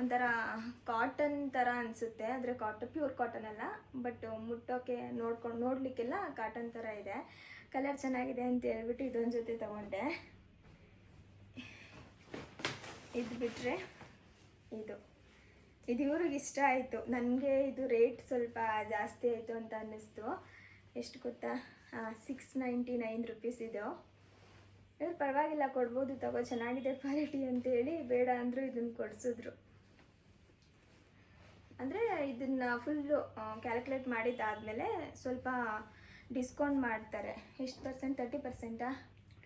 ಒಂಥರ ಕಾಟನ್ ಥರ ಅನಿಸುತ್ತೆ. ಆದರೆ ಕಾಟನ್ ಪ್ಯೂರ್ ಕಾಟನ್ ಅಲ್ಲ. ಬಟ್ ಮುಟ್ಟೋಕೆ ನೋಡ್ಕೊಂಡು ನೋಡಲಿಕ್ಕೆಲ್ಲ ಕಾಟನ್ ಥರ ಇದೆ. ಕಲರ್ ಚೆನ್ನಾಗಿದೆ ಅಂತ ಹೇಳ್ಬಿಟ್ಟು ಇದೊಂದು ಜೊತೆ ತೊಗೊಂಡೆ. ಇದು ಬಿಟ್ಟರೆ ಇದು. ಇದು ಇವ್ರಿಗೆ ಇಷ್ಟ ಆಯಿತು. ನನಗೆ ಇದು ರೇಟ್ ಸ್ವಲ್ಪ ಜಾಸ್ತಿ ಆಯಿತು ಅಂತ ಅನ್ನಿಸ್ತು. ಎಷ್ಟು ಗೊತ್ತಾ? ಸಿಕ್ಸ್ ನೈಂಟಿ ನೈನ್ ರುಪೀಸ್ ಇದು. ಇವ್ರು ಪರವಾಗಿಲ್ಲ, ಕೊಡ್ಬೋದು ತಗೋ. ಚೆನ್ನಾಗಿದೆ ಕ್ವಾಲಿಟಿ ಅಂತೇಳಿ ಬೇಡ ಅಂದರೂ ಇದನ್ನು ಕೊಡಿಸಿದ್ರು. ಅಂದರೆ ಇದನ್ನು ಫುಲ್ಲು ಕ್ಯಾಲ್ಕುಲೇಟ್ ಮಾಡಿದ್ದಾದಮೇಲೆ ಸ್ವಲ್ಪ ಡಿಸ್ಕೌಂಟ್ ಮಾಡ್ತಾರೆ. ಎಷ್ಟು percent thirty ಪರ್ಸೆಂಟಾ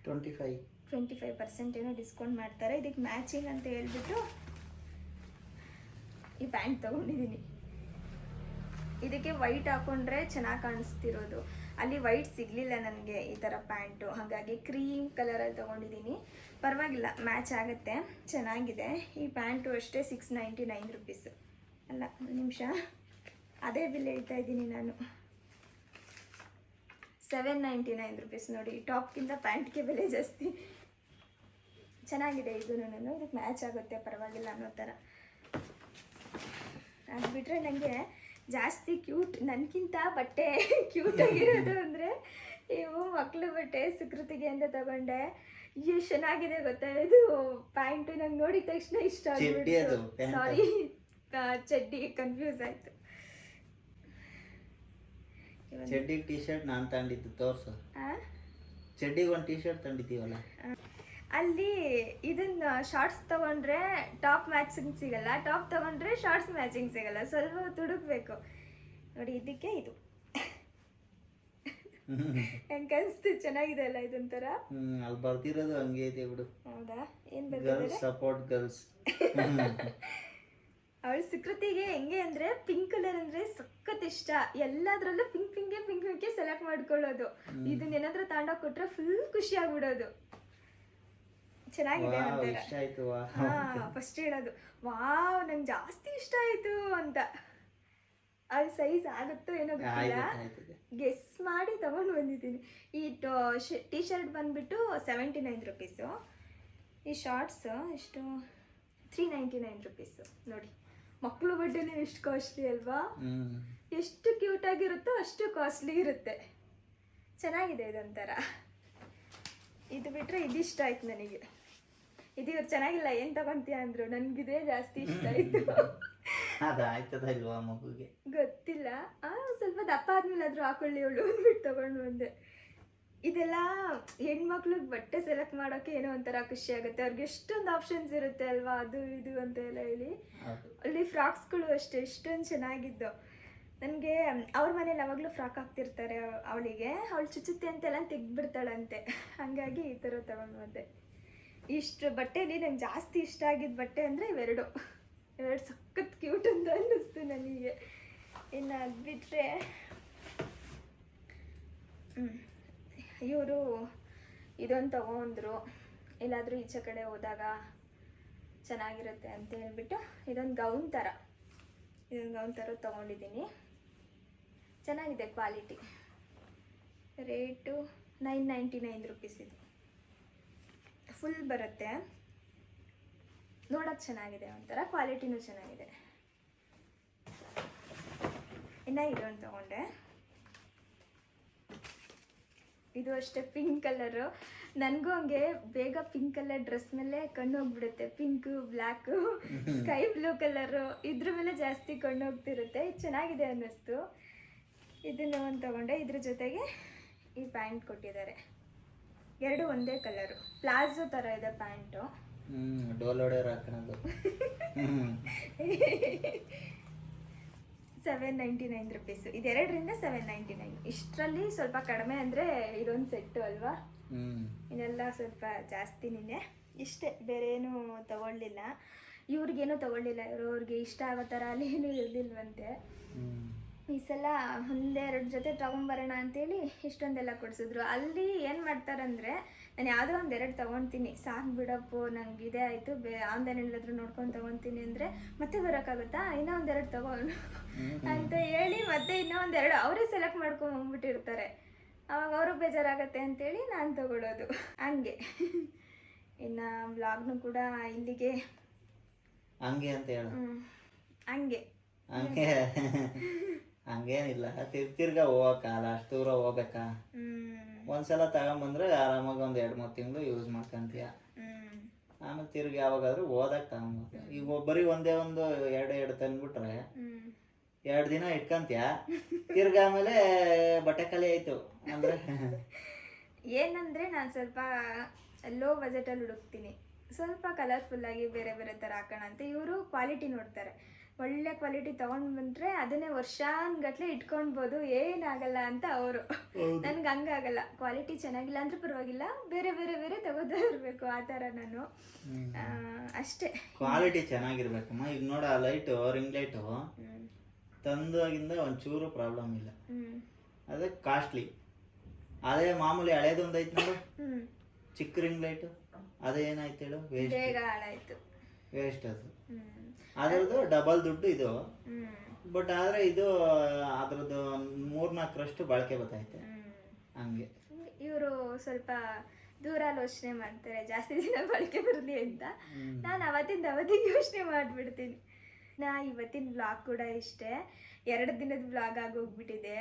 twenty five twenty five percent ಏನೋ ಡಿಸ್ಕೌಂಟ್ ಮಾಡ್ತಾರೆ. ಇದಕ್ಕೆ ಮ್ಯಾಚಿಂಗ್ ಅಂತ ಹೇಳ್ಬಿಟ್ಟು ಈ ಪ್ಯಾಂಟ್ ತೊಗೊಂಡಿದ್ದೀನಿ ಇದಕ್ಕೆ ವೈಟ್ ಹಾಕೊಂಡ್ರೆ ಚೆನ್ನಾಗಿ ಕಾಣಿಸ್ತಿರೋದು. ಅಲ್ಲಿ ವೈಟ್ ಸಿಗಲಿಲ್ಲ ನನಗೆ ಈ ಥರ ಪ್ಯಾಂಟು ಹಾಗಾಗಿ ಕ್ರೀಮ್ ಕಲರಲ್ಲಿ ತೊಗೊಂಡಿದ್ದೀನಿ ಪರವಾಗಿಲ್ಲ ಮ್ಯಾಚ್ ಆಗುತ್ತೆ. ಚೆನ್ನಾಗಿದೆ. ಈ ಪ್ಯಾಂಟು ಅಷ್ಟೇ ಸಿಕ್ಸ್ ನೈಂಟಿ ನೈನ್ ರುಪೀಸು ಅಲ್ಲ ಒಂದು ನಿಮಿಷ. ಅದೇ ಬಿಲ್ ಹೇಳ್ತಾ ಇದ್ದೀನಿ ನಾನು. ಸೆವೆನ್ ನೈಂಟಿ ನೈನ್ ರುಪೀಸ್ ನೋಡಿ ಟಾಪ್ಗಿಂತ ಪ್ಯಾಂಟ್ಗೆ ಬೆಲೆ ಜಾಸ್ತಿ. ಚೆನ್ನಾಗಿದೆ ಇದು ನಾನು ಇದಕ್ಕೆ ಮ್ಯಾಚ್ ಆಗುತ್ತೆ ಪರವಾಗಿಲ್ಲ ಅನ್ನೋ ಥರ. ಅದು ಬಿಟ್ಟರೆ ನನಗೆ ಜಾಸ್ತಿ ಕ್ಯೂಟ್ ನನಗಿಂತ ಬಟ್ಟೆ ಕ್ಯೂಟ್ ಆಗಿರೋದು ಅಂದರೆ ಇವು ಮಕ್ಕಳು ಬಟ್ಟೆ ಸುಕೃತಿಗೆ ಅಂತ ತಗೊಂಡೆ. ಎಷ್ಟು ಚೆನ್ನಾಗಿದೆ ಗೊತ್ತಾ ಇದು? ಪ್ಯಾಂಟು ನಂಗೆ ನೋಡಿದ ತಕ್ಷಣ ಇಷ್ಟ. ಸಾರಿ ಚಡ್ಡಿ ಕನ್ಫ್ಯೂಸ್ ಆಯಿತು. ಚಡ್ಡಿ ಟೀ ಶರ್ಟ್ ನಾನು ತಗೊಂಡಿದ್ದು ತೋರ್ಸು. ಚಡ್ಡಿಗೆ ಒಂದು ಟೀ ಶರ್ಟ್ ತಂದಿದ್ದೀವಲ್ಲ ಅಲ್ಲಿ ಇದನ್ನ ಶಾರ್ಟ್ಸ್ ತಗೊಂಡ್ರೆ ಟಾಪ್ ಮ್ಯಾಚಿಂಗ್ ಸಿಗಲ್ಲ ಟಾಪ್ ತಗೊಂಡ್ರೆ ಶಾರ್ಟ್ಸ್ ಮ್ಯಾಚಿಂಗ್ ಸಿಗಲ್ಲ ಸ್ವಲ್ಪ ತುಡುಕ್ಬೇಕು. ನೋಡಿ ಇದಕ್ಕೆ ಇದು. ಹೆಂಗೆ ಅನಿಸ್ತು ಚೆನ್ನಾಗಿದೆ ಅಲ್ಲ ಇದೊಂಥರ? ಅಲ್ಲಿ ಬರ್ತಿರೋದು ಹಂಗೆ ಇದೆ ಬಿಡು. ಹೌದಾ? ಏನು ಗರ್ಲ್ಸ್ ಸಪೋರ್ಟ್ ಗರ್ಲ್ಸ್ ಅವಳ ಸುಕೃತಿಗೆ ಹೆಂಗೆ ಅಂದರೆ ಪಿಂಕ್ ಕಲರ್ ಅಂದರೆ ಸಖತ್ ಇಷ್ಟ. ಎಲ್ಲದರಲ್ಲೂ ಪಿಂಕ್ ಪಿಂಕೆ ಪಿಂಕ್ ಪಿಂಕೆ ಸೆಲೆಕ್ಟ್ ಮಾಡ್ಕೊಳ್ಳೋದು. ಇದನ್ನ ಏನಾದ್ರೂ ತಗೊಂಡೋಗಿ ಕೊಟ್ರೆ ಫುಲ್ ಖುಷಿ ಆಗ್ಬಿಡೋದು. ಚೆನ್ನಾಗಿದೆ ಅಂತ ಫಸ್ಟ್ ಹೇಳೋದು. ವಾವ್ ನಂಗೆ ಜಾಸ್ತಿ ಇಷ್ಟ ಆಯ್ತು ಅಂತ. ಅದು ಸೈಜ್ ಆಗುತ್ತೋ ಏನೋ ಗೊತ್ತಿಲ್ಲ. ಗೆಸ್ ಮಾಡಿ ತಗೊಂಡು ಬಂದಿದ್ದೀನಿ. ಈ ಟಿ ಶರ್ಟ್ ಬಂದ್ಬಿಟ್ಟು ಸೆವೆಂಟಿ ನೈನ್ ರುಪೀಸು ಈ ಶಾರ್ಟ್ಸ್ ಎಷ್ಟು? ತ್ರೀ ನೈಂಟಿ ನೈನ್ ರುಪೀಸು ನೋಡಿ. ಮಕ್ಕಳು ಬಟ್ಟೆನೇ ಎಷ್ಟು ಕಾಸ್ಟ್ಲಿ ಅಲ್ವಾ? ಎಷ್ಟು ಕ್ಯೂಟ್ ಆಗಿರುತ್ತೋ ಅಷ್ಟು ಕಾಸ್ಟ್ಲಿ ಇರುತ್ತೆ. ಚೆನ್ನಾಗಿದೆ ಇದೊಂಥರ. ಇದು ಬಿಟ್ಟರೆ ಇದಿಷ್ಟ ಆಯ್ತು ನನಗೆ. ಇದು ಇವ್ರು ಚೆನ್ನಾಗಿಲ್ಲ ಏನು ತಗೊಂತೀಯ ಅಂದರು. ನನಗಿದೇ ಜಾಸ್ತಿ ಇಷ್ಟ ಆಯಿತು. ಗೊತ್ತಿಲ್ಲ. ಆ ಸ್ವಲ್ಪ ದಪ್ಪ ಆದ್ಮೇಲೆ ಆದ್ರೂ ಹಾಕೊಳ್ಳಿ ಅವಳು ಅಂದ್ಬಿಟ್ಟು ತಗೊಂಡು ಬಂದೆ. ಇದೆಲ್ಲ ಹೆಣ್ಮಕ್ಳಿಗೆ ಬಟ್ಟೆ ಸೆಲೆಕ್ಟ್ ಮಾಡೋಕೆ ಏನೋ ಒಂಥರ ಖುಷಿ ಆಗುತ್ತೆ. ಅವ್ರಿಗೆ ಎಷ್ಟೊಂದು ಆಪ್ಷನ್ಸ್ ಇರುತ್ತೆ ಅಲ್ವಾ? ಅದು ಇದು ಅಂತ ಎಲ್ಲ ಹೇಳಿ. ಅಲ್ಲಿ ಫ್ರಾಕ್ಸ್ಗಳು ಅಷ್ಟೇ ಎಷ್ಟೊಂದು ಚೆನ್ನಾಗಿದ್ದು. ನನಗೆ ಅವ್ರ ಮನೇಲಿ ಯಾವಾಗಲೂ ಫ್ರಾಕ್ ಹಾಕ್ತಿರ್ತಾರೆ ಅವಳಿಗೆ. ಅವಳು ಚುಚ್ಚುತ್ತೆ ಅಂತೆಲ್ಲ ತೆಗ್ದುಬಿಡ್ತಾಳಂತೆ. ಹಾಗಾಗಿ ಈ ಥರ ತಗೊಂಡು ಬಂದೆ ಇಷ್ಟು ಬಟ್ಟೆಯಲ್ಲಿ ನಂಗೆ ಜಾಸ್ತಿ ಇಷ್ಟ ಆಗಿದ್ದ ಬಟ್ಟೆ ಅಂದರೆ ಇವೆರಡು. ಇವೆರಡು ಸಖತ್ ಕ್ಯೂಟ್ ಅಂತ ಅನ್ನಿಸ್ತು ನನಗೆ. ಇನ್ನು ಅದು ಬಿಟ್ಟರೆ ಇವರು ಇದೊಂದು ತಗೊಂಡ್ರು. ಎಲ್ಲಾದರೂ ಈಚೆ ಕಡೆ ಹೋದಾಗ ಚೆನ್ನಾಗಿರುತ್ತೆ ಅಂತ ಹೇಳ್ಬಿಟ್ಟು ಇದೊಂದು ಗೌನ್ ಥರ. ಇದೊಂದು ಗೌನ್ ಥರ ತೊಗೊಂಡಿದ್ದೀನಿ. ಚೆನ್ನಾಗಿದೆ quality. Rate nine ninety nine rupees ಇದು. ಫುಲ್ ಬರುತ್ತೆ. ನೋಡೋಕೆ ಚೆನ್ನಾಗಿದೆ ಒಂಥರ, ಕ್ವಾಲಿಟಿನೂ ಚೆನ್ನಾಗಿದೆ. ಇನ್ನು ಇದೊಂದು ತೊಗೊಂಡೆ. ಇದು ಅಷ್ಟೇ ಪಿಂಕ್ ಕಲರು ನನಗೂ ಹಂಗೆ ಬೇಗ ಪಿಂಕ್ ಕಲರ್ ಡ್ರೆಸ್ ಮೇಲೆ ಕಣ್ಣು ಹೋಗ್ಬಿಡುತ್ತೆ. Pink black sky blue colour ಇದ್ರ ಮೇಲೆ ಜಾಸ್ತಿ ಕಣ್ಣು ಹೋಗ್ತಿರುತ್ತೆ. ಚೆನ್ನಾಗಿದೆ ಅನ್ನಿಸ್ತು. ಇದನ್ನು ಒಂದು ತೊಗೊಂಡೆ. ಇದ್ರ ಜೊತೆಗೆ ಈ ಪ್ಯಾಂಟ್ ಕೊಟ್ಟಿದ್ದಾರೆ. ಎರಡು ಒಂದೇ ಕಲರು ಪ್ಲಾಜೋ ಥರ ಇದೆ ಪ್ಯಾಂಟು. ಹ್ಮ್. ಸೆವೆನ್ ನೈಂಟಿ ನೈನ್ ರುಪೀಸ್ ಇದೆರಡರಿಂದ ಸೆವೆನ್ ನೈಂಟಿ ನೈನ್ ಇಷ್ಟರಲ್ಲಿ ಸ್ವಲ್ಪ ಕಡಿಮೆ ಅಂದರೆ ಇದೊಂದು ಸೆಟ್ಟು ಅಲ್ವಾ? ಇದೆಲ್ಲ ಸ್ವಲ್ಪ ಜಾಸ್ತಿನೇ ಇಷ್ಟೇ ಬೇರೆ ಏನು ತಗೊಳ್ಳಿಲ್ಲ. ಇವ್ರಿಗೇನು ತಗೊಳ್ಳಿಲ್ಲ. ಇವರು ಅವ್ರಿಗೆ ಇಷ್ಟ ಆಗೋ ಥರ ಅಲ್ಲಿ ಏನೂ ಇರಲಿಲ್ವಂತೆ ಈ ಸಲ ಒಂದೆರಡು ಜೊತೆ ತೊಗೊಂಬರೋಣ ಅಂತೇಳಿ ಇಷ್ಟೊಂದೆಲ್ಲ ಕೊಡಿಸಿದ್ರು. ಅಲ್ಲಿ ಏನು ಮಾಡ್ತಾರಂದ್ರೆ ನಾನು ಯಾವುದೋ ಒಂದೆರಡು ತೊಗೊತೀನಿ. ಸಾಕು ಬಿಡಪ್ಪು ನಂಗೆ ಇದೇ ಆಯಿತು. ಬೇ ಆನ್ಲೈನ್ ಎಲ್ಲಾದರೂ ನೋಡ್ಕೊಂಡು ತೊಗೊತೀನಿ ಅಂದರೆ ಮತ್ತೆ ಬರೋಕ್ಕಾಗುತ್ತಾ? ಇನ್ನೂ ಒಂದೆರಡು ತೊಗೊಂಡು ಅಂತ ಹೇಳಿ ಮತ್ತೆ ಇನ್ನೂ ಒಂದೆರಡು ಅವರೇ ಸೆಲೆಕ್ಟ್ ಮಾಡ್ಕೊಂಡು ಬಂದ್ಬಿಟ್ಟಿರ್ತಾರೆ. ಅವಾಗ ಅವ್ರಿಗೆ ಬೇಜಾರಾಗತ್ತೆ ಅಂತೇಳಿ ನಾನು ತಗೊಳ್ಳೋದು ಹಂಗೆ. ಇನ್ನು ಬ್ಲಾಗ್ನು ಕೂಡ ಇಲ್ಲಿಗೆ ಹಂಗೆ ಅಂತ ಹೇಳು. ಹಂಗೆ. ಹಂಗೆ. ಹಂಗೇನಿಲ್ಲ. ತಿರ್ ತಿರ್ಗ ಹೋಗಕ್ಕಲ್ಲ ಅಷ್ಟು ದೂರ ಹೋಗ್ಬೇಕಾ ಹ್ಮ್. ಒಂದ್ಸಲ ತಗೊಂಬಂದ್ರೆ ಆರಾಮಾಗಿ ಒಂದು ಎರಡು ಮೂರು ತಿಂಗಳು ಯೂಸ್ ಮಾಡ್ಕೊಂತೀಯ. ಆಮೇಲೆ ತಿರ್ಗಿ ಯಾವಾಗಾದ್ರೂ ಓದಕ್ಕೆ ತಗೊಂಬ ಈಗ ಒಬ್ಬರಿಗೆ ಒಂದೇ ಒಂದು ಎರಡು ಎರಡು ತಂದ್ಬಿಟ್ರೆ ಎರಡು ದಿನ ಇಟ್ಕಂತೀಯ? ತಿರ್ಗ ಆಮೇಲೆ ಬಟ್ಟೆ ಖಾಲಿ ಆಯ್ತು. ಅಂದ್ರೆ ಏನಂದ್ರೆ ನಾನು ಸ್ವಲ್ಪ ಲೋ ಬಜೆಟಲ್ಲಿ ಹುಡುಕ್ತೀನಿ. ಸ್ವಲ್ಪ ಕಲರ್ಫುಲ್ಲಾಗಿ ಬೇರೆ ಬೇರೆ ಥರ ಹಾಕೋಣ ಅಂತ ಇವರು ಕ್ವಾಲಿಟಿ ನೋಡ್ತಾರೆ. ಒಳ್ಳೆ ಕ್ವಾಲಿಟಿ ತೊಗೊಂಡು ಬಂದರೆ ಅದನ್ನೇ ವರ್ಷಾನ್ಗಟ್ಲೆ ಇಟ್ಕೊಳ್ಬೋದು. ಏನಾಗಲ್ಲ ಅಂತ ಅವರು. ನನ್ಗೆ ಹಂಗಾಗಲ್ಲ. ಕ್ವಾಲಿಟಿ ಚೆನ್ನಾಗಿಲ್ಲ ಅಂದ್ರೆ ಪರವಾಗಿಲ್ಲ. ಬೇರೆ ಬೇರೆ ಬೇರೆ ತಗೋತಾ ಇರಬೇಕು ಆ ಥರ ನಾನು. ಅಷ್ಟೇ. ಕ್ವಾಲಿಟಿ ಚೆನ್ನಾಗಿರ್ಬೇಕಮ್ಮ. ಈಗ ನೋಡ ಲೈಟು ರಿಂಗ್ ಲೈಟು ತಂದಾಗಿಂದ ಒಂಚೂರು ಪ್ರಾಬ್ಲಮ್ ಇಲ್ಲ. ಅದೇ ಕಾಸ್ಟ್ಲಿ ಅದೇ ಮಾಮೂಲಿ ಹಳೇದೊಂದು ಐತೆ ನೋಡು. ಚಿಕ್ಕ ರಿಂಗ್ ಲೈಟು ಅದೇ ಏನಾಯ್ತು ಹೇಳು? ವೇಸ್ಟ್ ವೇಸ್ಟ್ ಅದು. ಅದ್ರದ್ದು ಡಬಲ್ ದುಡ್ಡು ಇದು. ಬಟ್ ಆದ್ರೆ ಇದು ಅದ್ರದ್ದು ಮೂರ್ನಾಲ್ಕರಷ್ಟು ಬಳಕೆ ಹ್ಞೂ ಹಂಗೆ. ಇವರು ಸ್ವಲ್ಪ ದೂರ ಆಲೋಚನೆ ಮಾಡ್ತಾರೆ. ಜಾಸ್ತಿ ದಿನ ಬಳಕೆ ಬರಲಿ ಅಂತ. ನಾನು ಅವತ್ತಿಂದ ಅವತ್ತಿಗೆ ಯೋಚನೆ ಮಾಡಿಬಿಡ್ತೀನಿ. ನಾ ಇವತ್ತಿನ ಬ್ಲಾಗ್ ಕೂಡ ಇಷ್ಟೇ. ಎರಡು ದಿನದ ಬ್ಲಾಗ್ ಆಗೋಗ್ಬಿಟ್ಟಿದೆ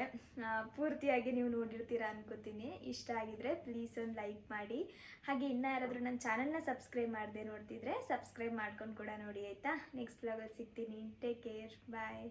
ಪೂರ್ತಿಯಾಗಿ ನೀವು ನೋಡಿರ್ತೀರಾ ಅನ್ಕೋತೀನಿ. ಇಷ್ಟ ಆಗಿದ್ರೆ ಪ್ಲೀಸ್ ಒಂದು ಲೈಕ್ ಮಾಡಿ. ಹಾಗೆ ಇನ್ನೂ ಯಾರಾದರೂ ನನ್ನ ಚಾನಲ್ನ ಸಬ್ಸ್ಕ್ರೈಬ್ ಮಾಡದೆ ನೋಡ್ತಿದ್ರೆ ಸಬ್ಸ್ಕ್ರೈಬ್ ಮಾಡ್ಕೊಂಡು ಕೂಡ ನೋಡಿ, ಆಯಿತಾ? ನೆಕ್ಸ್ಟ್ ಬ್ಲಾಗಲ್ಲಿ ಸಿಗ್ತೀನಿ. Take care bye